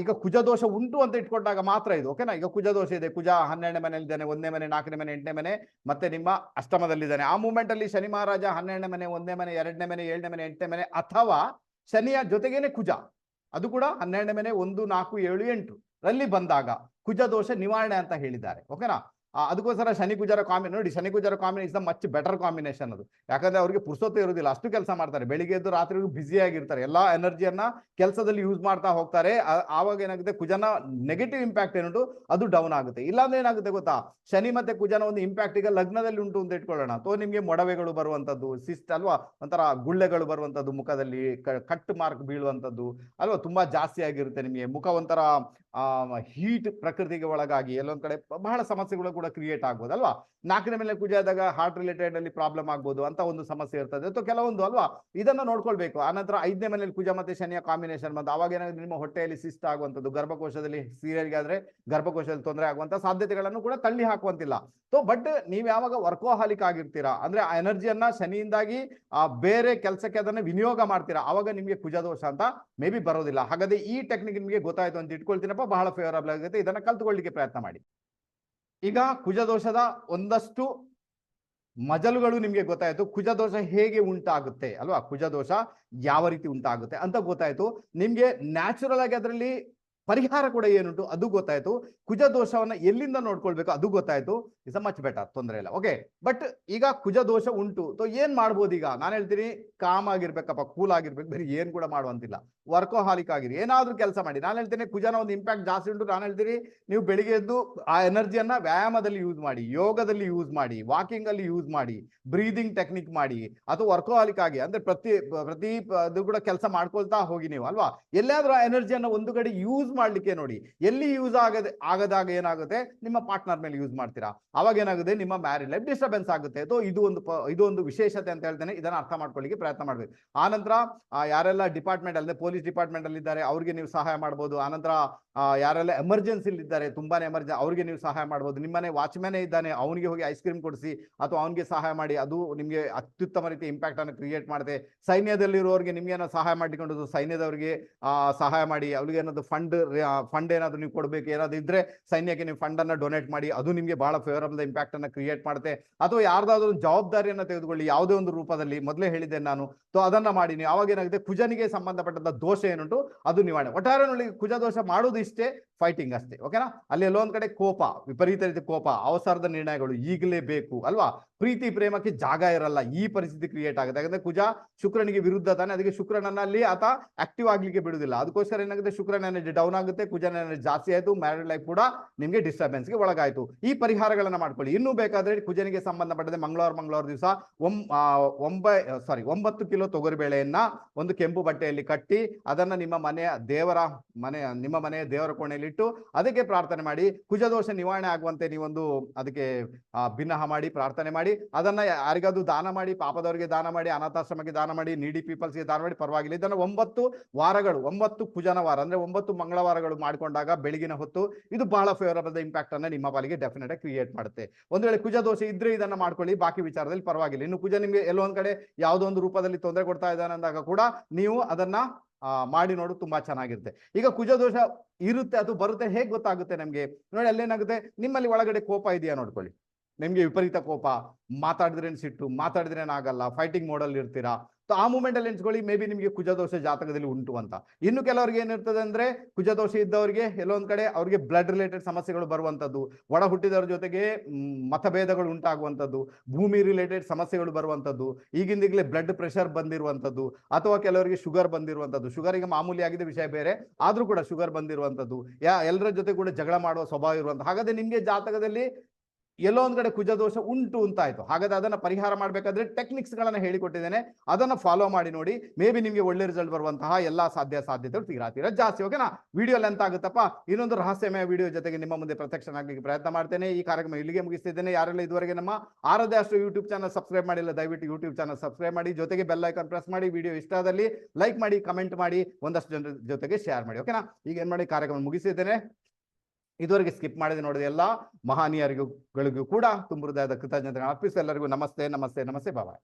ಈಗ ಕುಜ ದೋಷ ಉಂಟು ಅಂತ ಇಟ್ಕೊಂಡಾಗ ಮಾತ್ರ ಇದು. ಓಕೆನಾ ಈಗ ಕುಜ ದೋಷ ಇದೆ. ಕುಜ ಹನ್ನೆರಡನೇ ಮನೆಯಲ್ಲಿದ್ದಾನೆ ಒಂದೇ ಮನೆ, ನಾಲ್ಕನೇ ಮನೆ, ಎಂಟನೇ ಮನೆ, ಮತ್ತೆ ನಿಮ್ಮ ಅಷ್ಟಮದಲ್ಲಿದ್ದಾನೆ ಆ ಮೂಮೆಂಟ್ ಅಲ್ಲಿ ಶನಿ ಮಹಾರಾಜ ಹನ್ನೆರಡನೇ ಮನೆ, ಒಂದನೇ ಮನೆ, ಎರಡನೇ ಮನೆ, ಏಳನೇ ಮನೆ, ಎಂಟನೇ ಮನೆ, ಅಥವಾ ಶನಿಯ ಜೊತೆಗೇನೆ ಕುಜ. ಅದು ಕೂಡ ಹನ್ನೆರಡನೇ ಮನೆ ಒಂದು, ನಾಲ್ಕು, ಏಳು, ಎಂಟು ರಲ್ಲಿ ಬಂದಾಗ ಕುಜ ದೋಷ ನಿವಾರಣೆ ಅಂತ ಹೇಳಿದ್ದಾರೆ. ಓಕೆನಾ? ಅದಕ್ಕೋಸ್ಕರ ಶನಿ ಕುಜರ ಕಾಂಬಿನೇ ನೋಡಿ, ಶನಿ ಕುಜರ ಕಾಂಬಿನೇಷನ್ ಮಚ್ ಬೆಟರ್ ಕಾಂಬಿನೇಷನ್ ಅದು. ಯಾಕಂದ್ರೆ ಅವರಿಗೆ ಪುರ್ಸೊತ್ತು ಇರೋದಿಲ್ಲ, ಅಷ್ಟು ಕೆಲಸ ಮಾಡ್ತಾರೆ. ಬೆಳಿಗ್ಗೆ ಎದ್ದು ರಾತ್ರಿಗೂ ಬ್ಯುಸಿ ಆಗಿರ್ತಾರೆ. ಎಲ್ಲಾ ಎನರ್ಜಿಯನ್ನ ಕೆಲಸದಲ್ಲಿ ಯೂಸ್ ಮಾಡ್ತಾ ಹೋಗ್ತಾರೆ. ಆವಾಗ ಏನಾಗುತ್ತೆ, ಕುಜನ ನೆಗೆಟಿವ್ ಇಂಪ್ಯಾಕ್ಟ್ ಏನುಂಟು, ಅದು ಡೌನ್ ಆಗುತ್ತೆ. ಇಲ್ಲಾಂದ್ರೆ ಏನಾಗುತ್ತೆ ಗೊತ್ತಾ? ಶನಿ ಮತ್ತೆ ಕುಜನ ಒಂದು ಇಂಪ್ಯಾಕ್ಟ್ ಈಗ ಲಗ್ನದಲ್ಲಿ ಉಂಟು ಅಂತ ಇಟ್ಕೊಳ್ಳೋಣ. ತೋ ನಿಮ್ಗೆ ಮೊಡವೆಗಳು ಬರುವಂತದ್ದು, ಸಿಸ್ಟ್ ಅಲ್ವಾ? ಒಂಥರ ಗುಳ್ಳೆಗಳು ಬರುವಂತದ್ದು, ಮುಖದಲ್ಲಿ ಕಟ್ ಮಾರ್ಕ್ ಬೀಳುವಂತದ್ದು, ಅಲ್ವಾ? ತುಂಬಾ ಜಾಸ್ತಿ ಆಗಿರುತ್ತೆ ನಿಮಗೆ. ಮುಖ ಒಂಥರ ಹೀಟ್ ಪ್ರಕೃತಿಗೆ ಒಳಗಾಗಿ. ಎಲ್ಲೊಂದ್ ಕಡೆ ಬಹಳ ಸಮಸ್ಯೆಗಳು ಕೂಡ ಕ್ರಿಯೇಟ್ ಆಗ್ಬೋದು, ಅಲ್ವಾ? ನಾಲ್ಕನೇ ಮೇಲೆ ಕುಜ ಆದಾಗ ಹಾರ್ಟ್ ರಿಲೇಟೆಡ್ ಅಲ್ಲಿ ಪ್ರಾಬ್ಲಮ್ ಆಗ್ಬೋದು ಅಂತ ಒಂದು ಸಮಸ್ಯೆ ಇರ್ತದೆ. ಅಥವಾ ಕೆಲವೊಂದು, ಅಲ್ವಾ? ಇದನ್ನ ನೋಡ್ಕೊಳ್ಬೇಕು. ಆನಂತರ ಐದನೇ ಮನೆಯಲ್ಲಿ ಕುಜ ಮತ್ತೆ ಶನಿಯ ಕಾಂಬಿನೇಷನ್ ಬಂದು ಅವಾಗ ಏನಾದ್ರೆ ನಿಮ್ಮ ಹೊಟ್ಟೆಯಲ್ಲಿ ಸಿಸ್ಟ್ ಆಗುವಂಥದ್ದು, ಗರ್ಭಕೋಶದಲ್ಲಿ ಸೀರಿಯಲ್ಗೆ ಆದ್ರೆ ಗರ್ಭಕೋಶದಲ್ಲಿ ತೊಂದರೆ ಆಗುವಂತ ಸಾಧ್ಯತೆಗಳನ್ನು ಕೂಡ ತಳ್ಳಿ ಹಾಕುವಂತಿಲ್ಲ. ಸೊ ಬಟ್ ನೀವ್ ಯಾವಾಗ ವರ್ಕೋಹಾಲಿಕ್ ಆಗಿರ್ತೀರಾ? ಅಂದ್ರೆ ಆ ಎನರ್ಜಿಯನ್ನ ಶನಿಯಿಂದಾಗಿ, ಆ ಬೇರೆ ಕೆಲಸಕ್ಕೆ ಅದನ್ನ ವಿನಿಯೋಗ ಮಾಡ್ತೀರಾ? ಅವಾಗ ನಿಮ್ಗೆ ಕುಜದೋಷ ಅಂತ ಮೇ ಬಿ ಬರೋದಿಲ್ಲ. ಹಾಗಾದ್ರೆ ಈ ಟೆಕ್ನಿಕ್ ನಿಮಗೆ ಗೊತ್ತಾಯ್ತು ಅಂತ ಇಟ್ಕೊಳ್ತೀನಪ್ಪ. ಬಹಳ ಫೇವರಬಲ್ ಆಗುತ್ತೆ. ಇದನ್ನ ಕಲ್ತ್ಕೊಳ್ಳಿಕ್ಕೆ ಪ್ರಯತ್ನ ಮಾಡಿ. ಈಗ ಕುಜದೋಷದ ಒಂದಷ್ಟು ಮಜಲುಗಳು ನಿಮಗೆ ಗೊತ್ತಾಯಿತು. ಕುಜದೋಷ ಹೇಗೆ ಉಂಟಾಗುತ್ತೆ ಅಲ್ವಾ? ಕುಜದೋಷ ಯಾವ ರೀತಿ ಉಂಟಾಗುತ್ತೆ ಅಂತ ಗೊತ್ತಾಯಿತು. ನಿಮಗೆ ನ್ಯಾಚುರಲ್ ಆಗಿ ಅದರಲ್ಲಿ ಪರಿಹಾರ ಕೂಡ ಏನುಂಟು? ಅದು ಗೊತ್ತಾಯ್ತು. ಕುಜ ದೋಷವನ್ನ ಎಲ್ಲಿಂದ ನೋಡ್ಕೊಳ್ಬೇಕು? ಅದು ಗೊತ್ತಾಯ್ತು. ಇಸ್ ಅ ಮಚ್ ಬೆಟರ್ ತೊಂದರೆ ಇಲ್ಲ. ಓಕೆ ಬಟ್ ಈಗ ಕುಜ ದೋಷ ಉಂಟು. ಸೊ ಏನ್ ಮಾಡ್ಬೋದು ಈಗ? ನಾನು ಹೇಳ್ತೀನಿ ಕಾಮ್ ಆಗಿರ್ಬೇಕಪ್ಪ ಕೂಲ್ ಆಗಿರ್ಬೇಕು. ಬೇರೆ ಏನ್ ಕೂಡ ಮಾಡುವಂತಿಲ್ಲ. ವರ್ಕೋಹಾಲಿಕ್ ಆಗಿರಿ. ಏನಾದ್ರೂ ಕೆಲಸ ಮಾಡಿ. ನಾನು ಹೇಳ್ತೀನಿ, ಕುಜನ ಒಂದು ಇಂಪ್ಯಾಕ್ಟ್ ಜಾಸ್ತಿ ಉಂಟು. ನಾನು ಹೇಳ್ತೀನಿ, ನೀವು ಬೆಳಿಗ್ಗೆ ಎದ್ದು ಆ ಎನರ್ಜಿಯನ್ನ ವ್ಯಾಯಾಮದಲ್ಲಿ ಯೂಸ್ ಮಾಡಿ, ಯೋಗದಲ್ಲಿ ಯೂಸ್ ಮಾಡಿ ವಾಕಿಂಗ್ ಅಲ್ಲಿ ಯೂಸ್ ಮಾಡಿ ಬ್ರೀದಿಂಗ್ ಟೆಕ್ನಿಕ್ ಮಾಡಿ ಅಥವಾ ವರ್ಕೋಹಾಲಿಕ್ ಆಗಿ, ಅಂದ್ರೆ ಪ್ರತಿ ಪ್ರತಿ ಕೂಡ ಕೆಲಸ ಮಾಡ್ಕೊಳ್ತಾ ಹೋಗಿ ನೀವು, ಅಲ್ವಾ? ಎಲ್ಲಾದ್ರೂ ಆ ಎನರ್ಜಿಯನ್ನ ಒಂದು ಕಡೆ ಯೂಸ್ ಮಾಡ್ಲಿಕ್ಕೆ ನೋಡಿ. ಎಲ್ಲಿ ಯೂಸ್ ಆಗದೆ, ಆಗದಾಗ ಏನಾಗುತ್ತೆ? ನಿಮ್ಮ ಪಾರ್ಟ್ನರ್ ಮೇಲೆ ಯೂಸ್ ಮಾಡ್ತೀರಾ. ಅವಾಗ ಏನಾಗುತ್ತೆ? ನಿಮ್ಮ ಮ್ಯಾರಿಡ್ ಲೈಫ್ ಡಿಸ್ಟರ್ಬೆನ್ಸ್ ಆಗುತ್ತೆ. ಸೊ ಇದು ಒಂದು ಇದು ಒಂದು ವಿಶೇಷತೆ ಅಂತ ಹೇಳ್ತೇನೆ. ಇದನ್ನ ಅರ್ಥ ಮಾಡ್ಕೊಳ್ಳಿಕ್ಕೆ ಪ್ರಯತ್ನ ಮಾಡ್ಬೇಕು. ಆನಂತರ ಯಾರೆಲ್ಲ ಡಿಪಾರ್ಟ್ಮೆಂಟ್ ಅಲ್ಲಿ ಪೊಲೀಸ್ ಡಿಪಾರ್ಟ್ಮೆಂಟ್ ಅಲ್ಲಿ ಇದ್ದಾರೆ ಅವ್ರಿಗೆ ನೀವು ಸಹಾಯ ಮಾಡ್ಬೋದು. ಆನಂತರ ಯಾರೆಲ್ಲ ಎಮರ್ಜೆನ್ಸಿಲಿ ಇದ್ದಾರೆ ತುಂಬಾನೇ ಎಮರ್ಜೆನ್ಸಿ ಅವ್ರಿಗೆ ನೀವು ಸಹಾಯ ಮಾಡ್ಬೋದು. ನಿಮ್ಮನೆ ವಾಚ್ಮ್ಯಾನೇ ಇದ್ದಾನೆ ಅವನಿಗೆ ಹೋಗಿ ಐಸ್ ಕ್ರೀಮ್ ಕೊಡಿಸಿ ಅಥವಾ ಅವನಿಗೆ ಸಹಾಯ ಮಾಡಿ ಅದು ನಿಮಗೆ ಅತ್ಯುತ್ತಮ ರೀತಿ ಇಂಪ್ಯಾಕ್ಟ್ ಅನ್ನು ಕ್ರಿಯೇಟ್ ಮಾಡುತ್ತೆ. ಸೈನ್ಯದಲ್ಲಿರುವವರಿಗೆ ನಿಮ್ಗೆ ಏನೋ ಸಹಾಯ ಮಾಡಿಕೊಂಡು ಸೈನ್ಯದವರಿಗೆ ಆ, ಸಹಾಯ ಮಾಡಿ ಅವ್ರಿಗೆ ಏನಾದ್ರು ಫಂಡ್ ಫಂಡ್ ಏನಾದ್ರು ನೀವು ಕೊಡಬೇಕು ಏನಾದ್ರು ಇದ್ರೆ ಸೈನ್ಯಕ್ಕೆ ನೀವು ಫಂಡ್ ಅನ್ನ ಡೊನೇಟ್ ಮಾಡಿ ಅದು ನಿಮಗೆ ಬಹಳ ಫೇವರಬಲ್ ಇಂಪ್ಯಾಕ್ಟ್ ಅನ್ನ ಕ್ರಿಯೇಟ್ ಮಾಡುತ್ತೆ. ಅಥವಾ ಯಾರ್ದಾದ್ರೂ ಜವಾಬ್ದಾರಿಯನ್ನು ತೆಗೆದುಕೊಳ್ಳಿ ಯಾವುದೇ ಒಂದು ರೂಪದಲ್ಲಿ ಮೊದಲೇ ಹೇಳಿದ್ದೆ ನಾನು. ಸೊ ಅದನ್ನ ಮಾಡಿ ನೀವು ಅವಾಗ ಏನಾಗುತ್ತೆ ಕುಜನಿಗೆ ಸಂಬಂಧಪಟ್ಟಂತ ದೋಷ ಏನುಂಟು ಅದು ನಿವಾರಣೆ. ಒಟ್ಟಾರೆ ನೋಡಿ ಕುಜ ದೋಷ ಮಾಡೋದು ಇಷ್ಟೇ ಫೈಟಿಂಗ್ ಅಷ್ಟೇ ಓಕೆನಾ ಅಲ್ಲಿ ಎಲ್ಲೋ ಒಂದ್ ಕಡೆ ಕೋಪ, ವಿಪರೀತ ರೀತಿ ಕೋಪ, ಅವಸರದ ನಿರ್ಣಯಗಳು ಈಗಲೇ ಬೇಕು, ಅಲ್ವಾ? ಪ್ರೀತಿ, ಪ್ರೇಮಕ್ಕೆ ಜಾಗ ಇರಲ್ಲ, ಈ ಪರಿಸ್ಥಿತಿ ಕ್ರಿಯೇಟ್ ಆಗುತ್ತೆ. ಯಾಕಂದ್ರೆ ಕುಜ ಶುಕ್ರನಿಗೆ ವಿರುದ್ಧ ತಾನೆ, ಅದಕ್ಕೆ ಶುಕ್ರನನ್ನ ಅಲ್ಲಿ ಆತ ಆಕ್ಟಿವ್ ಆಗ್ಲಿಕ್ಕೆ ಬಿಡುದಿಲ್ಲ. ಅದಕ್ಕೋಸ್ಕರ ಏನಾಗುತ್ತೆ? ಶುಕ್ರನ ಎನರ್ಜಿ ಡೌನ್ ಆಗುತ್ತೆ, ಕುಜನ ಎನರ್ಜಿ ಜಾಸ್ತಿ ಆಯಿತು ಮ್ಯಾರಿಡ್ ಲೈಫ್ ಕೂಡ ನಿಮ್ಗೆ ಡಿಸ್ಟರ್ಬೆನ್ಸ್ಗೆ ಒಳಗಾಯ್ತು. ಈ ಪರಿಹಾರಗಳನ್ನ ಮಾಡ್ಕೊಳ್ಳಿ. ಇನ್ನೂ ಬೇಕಾದ್ರೆ ಕುಜನಿಗೆ ಸಂಬಂಧಪಟ್ಟಂತೆ ಮಂಗಳವಾರ ಮಂಗಳವಾರ ದಿವಸ ಒಂಬ ಸಾರಿ ಒಂಬತ್ತು ಕಿಲೋ ತೊಗರಿಬೇಳೆಯನ್ನ ಒಂದು ಕೆಂಪು ಬಟ್ಟೆಯಲ್ಲಿ ಕಟ್ಟಿ, ಅದನ್ನ ನಿಮ್ಮ ಮನೆಯ ದೇವರ ಮನೆ ನಿಮ್ಮ ಮನೆಯ ದೇವರ ಕೋಣೆಯಲ್ಲಿ ಇಟ್ಟು ಅದಕ್ಕೆ ಪ್ರಾರ್ಥನೆ ಮಾಡಿ, ಕುಜದೋಷ ನಿವಾರಣೆ ಆಗುವಂತೆ ನೀವೊಂದು ಅದಕ್ಕೆ ಭಿನ್ನಹ ಮಾಡಿ, ಪ್ರಾರ್ಥನೆ ಮಾಡಿ, ಅದನ್ನ ಯಾರಿಗಾದ್ರೂ ದಾನ ಮಾಡಿ, ಪಾಪದವರಿಗೆ ದಾನ ಮಾಡಿ, ಅನಾಥಾಶ್ರಮಕ್ಕೆ ದಾನ ಮಾಡಿ ನೀಡಿ ಪೀಪಲ್ಸ್ಗೆ ದಾನ ಮಾಡಿ, ಪರವಾಗಿಲ್ಲ. ಇದನ್ನ ಒಂಬತ್ತು ವಾರಗಳು, ಒಂಬತ್ತು ಕುಜನ ವಾರ, ಅಂದ್ರೆ ಒಂಬತ್ತು ಮಂಗಳವಾರಗಳು ಮಾಡಿಕೊಂಡಾಗ ಬೆಳಗಿನ ಹೊತ್ತು ಇದು ಬಹಳ ಫೇವರಬಲ್ ಇಂಪ್ಯಾಕ್ಟ್ ಅನ್ನ ನಿಮ್ಮ ಪಾಲಿಗೆ ಡೆಫಿನೆಟ್ ಆಗಿ ಕ್ರಿಯೇಟ್ ಮಾಡುತ್ತೆ. ಒಂದು ವೇಳೆ ಕುಜ ದೋಷ ಇದ್ರೆ ಇದನ್ನ ಮಾಡ್ಕೊಳ್ಳಿ, ಬಾಕಿ ವಿಚಾರದಲ್ಲಿ ಪರವಾಗಿಲ್ಲ. ಇನ್ನು ಕುಜ ನಿಮಗೆ ಎಲ್ಲೊಂದ್ ಕಡೆ ಯಾವುದೋ ಒಂದು ರೂಪದಲ್ಲಿ ತೊಂದರೆ ಕೊಡ್ತಾ ಇದ್ದಾನೆ ಅಂದಾಗ ಕೂಡ ನೀವು ಅದನ್ನ ಮಾಡಿ ನೋಡು ತುಂಬಾ ಚೆನ್ನಾಗಿರುತ್ತೆ. ಈಗ ಕುಜದೋಷ ಇರುತ್ತೆ, ಅದು ಬರುತ್ತೆ, ಹೇಗೆ ಗೊತ್ತಾಗುತ್ತೆ ನಮ್ಗೆ? ನೋಡಿ ಅಲ್ಲೇನಾಗುತ್ತೆ ನಿಮ್ಮಲ್ಲಿ ಒಳಗಡೆ ಕೋಪ ಇದೆಯಾ ನೋಡ್ಕೊಳ್ಳಿ. ನಿಮ್ಗೆ ವಿಪರೀತ ಕೋಪ. ಮಾತಾಡಿದ್ರೇನು ಸಿಟ್ಟು ಮಾತಾಡಿದ್ರೆ ಆಗಲ್ಲ ಫೈಟಿಂಗ್ ಮೋಡಲ್ಲಿ ಇರ್ತೀರಾ? ಸೊ ಆ ಮೂಮೆಂಟ್ ಅಲ್ಲಿ ಎನ್ಸ್ಕೊಳ್ಳಿ ಮೇ ಬಿ ನಿಮಗೆ ಕುಜದೋಷ ಜಾತಕದಲ್ಲಿ ಉಂಟು ಅಂತ. ಇನ್ನು ಕೆಲವರಿಗೆ ಏನಿರ್ತದೆ ಅಂದ್ರೆ, ಕುಜದೋಷ ಇದ್ದವರಿಗೆ ಎಲ್ಲೊಂದ್ ಕಡೆ ಅವರಿಗೆ ಬ್ಲಡ್ ರಿಲೇಟೆಡ್ ಸಮಸ್ಯೆಗಳು ಬರುವಂತದ್ದು ಒಡ ಹುಟ್ಟಿದವರ ಜೊತೆಗೆ ಮತಭೇದಗಳು ಉಂಟಾಗುವಂಥದ್ದು ಭೂಮಿ ರಿಲೇಟೆಡ್ ಸಮಸ್ಯೆಗಳು ಬರುವಂಥದ್ದು ಈಗಿಂದಿಗಲೇ ಬ್ಲಡ್ ಪ್ರೆಷರ್ ಬಂದಿರುವಂಥದ್ದು ಅಥವಾ ಕೆಲವರಿಗೆ ಶುಗರ್ ಬಂದಿರುವಂಥದ್ದು ಶುಗರ್ ಈಗ ಮಾಮೂಲಿ ಆಗಿದೆ ವಿಷಯ ಬೇರೆ. ಆದ್ರೂ ಕೂಡ ಶುಗರ್ ಬಂದಿರುವಂಥದ್ದು ಯಾ ಎಲ್ಲರ ಜೊತೆ ಕೂಡ ಜಗಳ ಮಾಡುವ ಸ್ವಭಾವ ಇರುವಂತ. ಹಾಗಾದ್ರೆ ನಿಮ್ಗೆ ಜಾತಕದಲ್ಲಿ ಎಲ್ಲೋ ಕಡೆ ಕುಜದೋಷ ಉಂಟು ಅಂತ ಆಯ್ತು. ಹಾಗಾದ್ರೆ ಅದನ್ನ ಪರಿಹಾರ ಮಾಡ್ಬೇಕಾದ್ರೆ ಟೆಕ್ನಿಕ್ಸ್ ಗಳನ್ನ ಹೇಳಿಕೊಟ್ಟಿದ್ದೇನೆ. ಅದನ್ನ ಫಾಲೋ ಮಾಡಿ ನೋಡಿ ಮೇ ಬಿ ನಿಮ್ಗೆ ಒಳ್ಳೆ ರಿಸಲ್ಟ್ ಬರುವಂತಹ ಎಲ್ಲಾ ಸಾಧ್ಯ ಸಾಧ್ಯತೆಗಳು ತೀರಾ ತೀರಾ ಜಾಸ್ತಿ. ಓಕೆನಾ ವಿಡಿಯೋ ಲೆಂತ್ ಆಗುತ್ತಪ್ಪ? ಇನ್ನೊಂದು ರಹಸ್ಯಮಯ ವಿಡಿಯೋ ಜೊತೆಗೆ ನಿಮ್ಮ ಮುಂದೆ ಪ್ರತ್ಯಕ್ಷನಾಗ್ಲಿಕ್ಕೆ ಪ್ರಯತ್ನ ಮಾಡ್ತೇನೆ. ಈ ಕಾರ್ಯಕ್ರಮ ಇಲ್ಲಿಗೆ ಮುಗಿಸ್ತಿದ್ದೇನೆ. ಯಾರೆಲ್ಲ ಇದುವರೆಗೆ ನಮ್ಮ ಆರಾಧ್ಯ ಅಷ್ಟು ಯೂಟ್ಯೂಬ್ ಚಾನಲ್ ಸಬ್ಸ್ಕ್ರೈಬ್ ಮಾಡಿಲ್ಲ, ದಯವಿಟ್ಟು ಯೂಟ್ಯೂಬ್ ಚಾನಲ್ ಸಬ್ಸ್ಕ್ರೈಬ್ ಮಾಡಿ. ಜೊತೆಗೆ ಬೆಲ್ ಐಕಾನ್ ಪ್ರೆಸ್ ಮಾಡಿ. ವಿಡಿಯೋ ಇಷ್ಟ ಆದಲ್ಲಿ ಲೈಕ್ ಮಾಡಿ ಕಮೆಂಟ್ ಮಾಡಿ. ಒಂದಷ್ಟು ಜನರ ಜೊತೆಗೆ ಶೇರ್ ಮಾಡಿ. ಓಕೆನಾ ಈಗ ಏನ್ ಮಾಡಿ? ಕಾರ್ಯಕ್ರಮ ಮುಗಿಸಿದ್ದೇನೆ ಇದುವರೆಗೆ ಸ್ಕಿಪ್ ಮಾಡಿದೆ ನೋಡಿದ ಎಲ್ಲ ಮಹಾನೀಯರಿಗೂ ಕೂಡ ತುಂಬ ಹೃದಯದ ಕೃತಜ್ಞತೆ ಅರ್ಪಿಸಿ ಎಲ್ಲರಿಗೂ ನಮಸ್ತೆ ನಮಸ್ತೆ ನಮಸ್ತೆ ಬಾಬಾ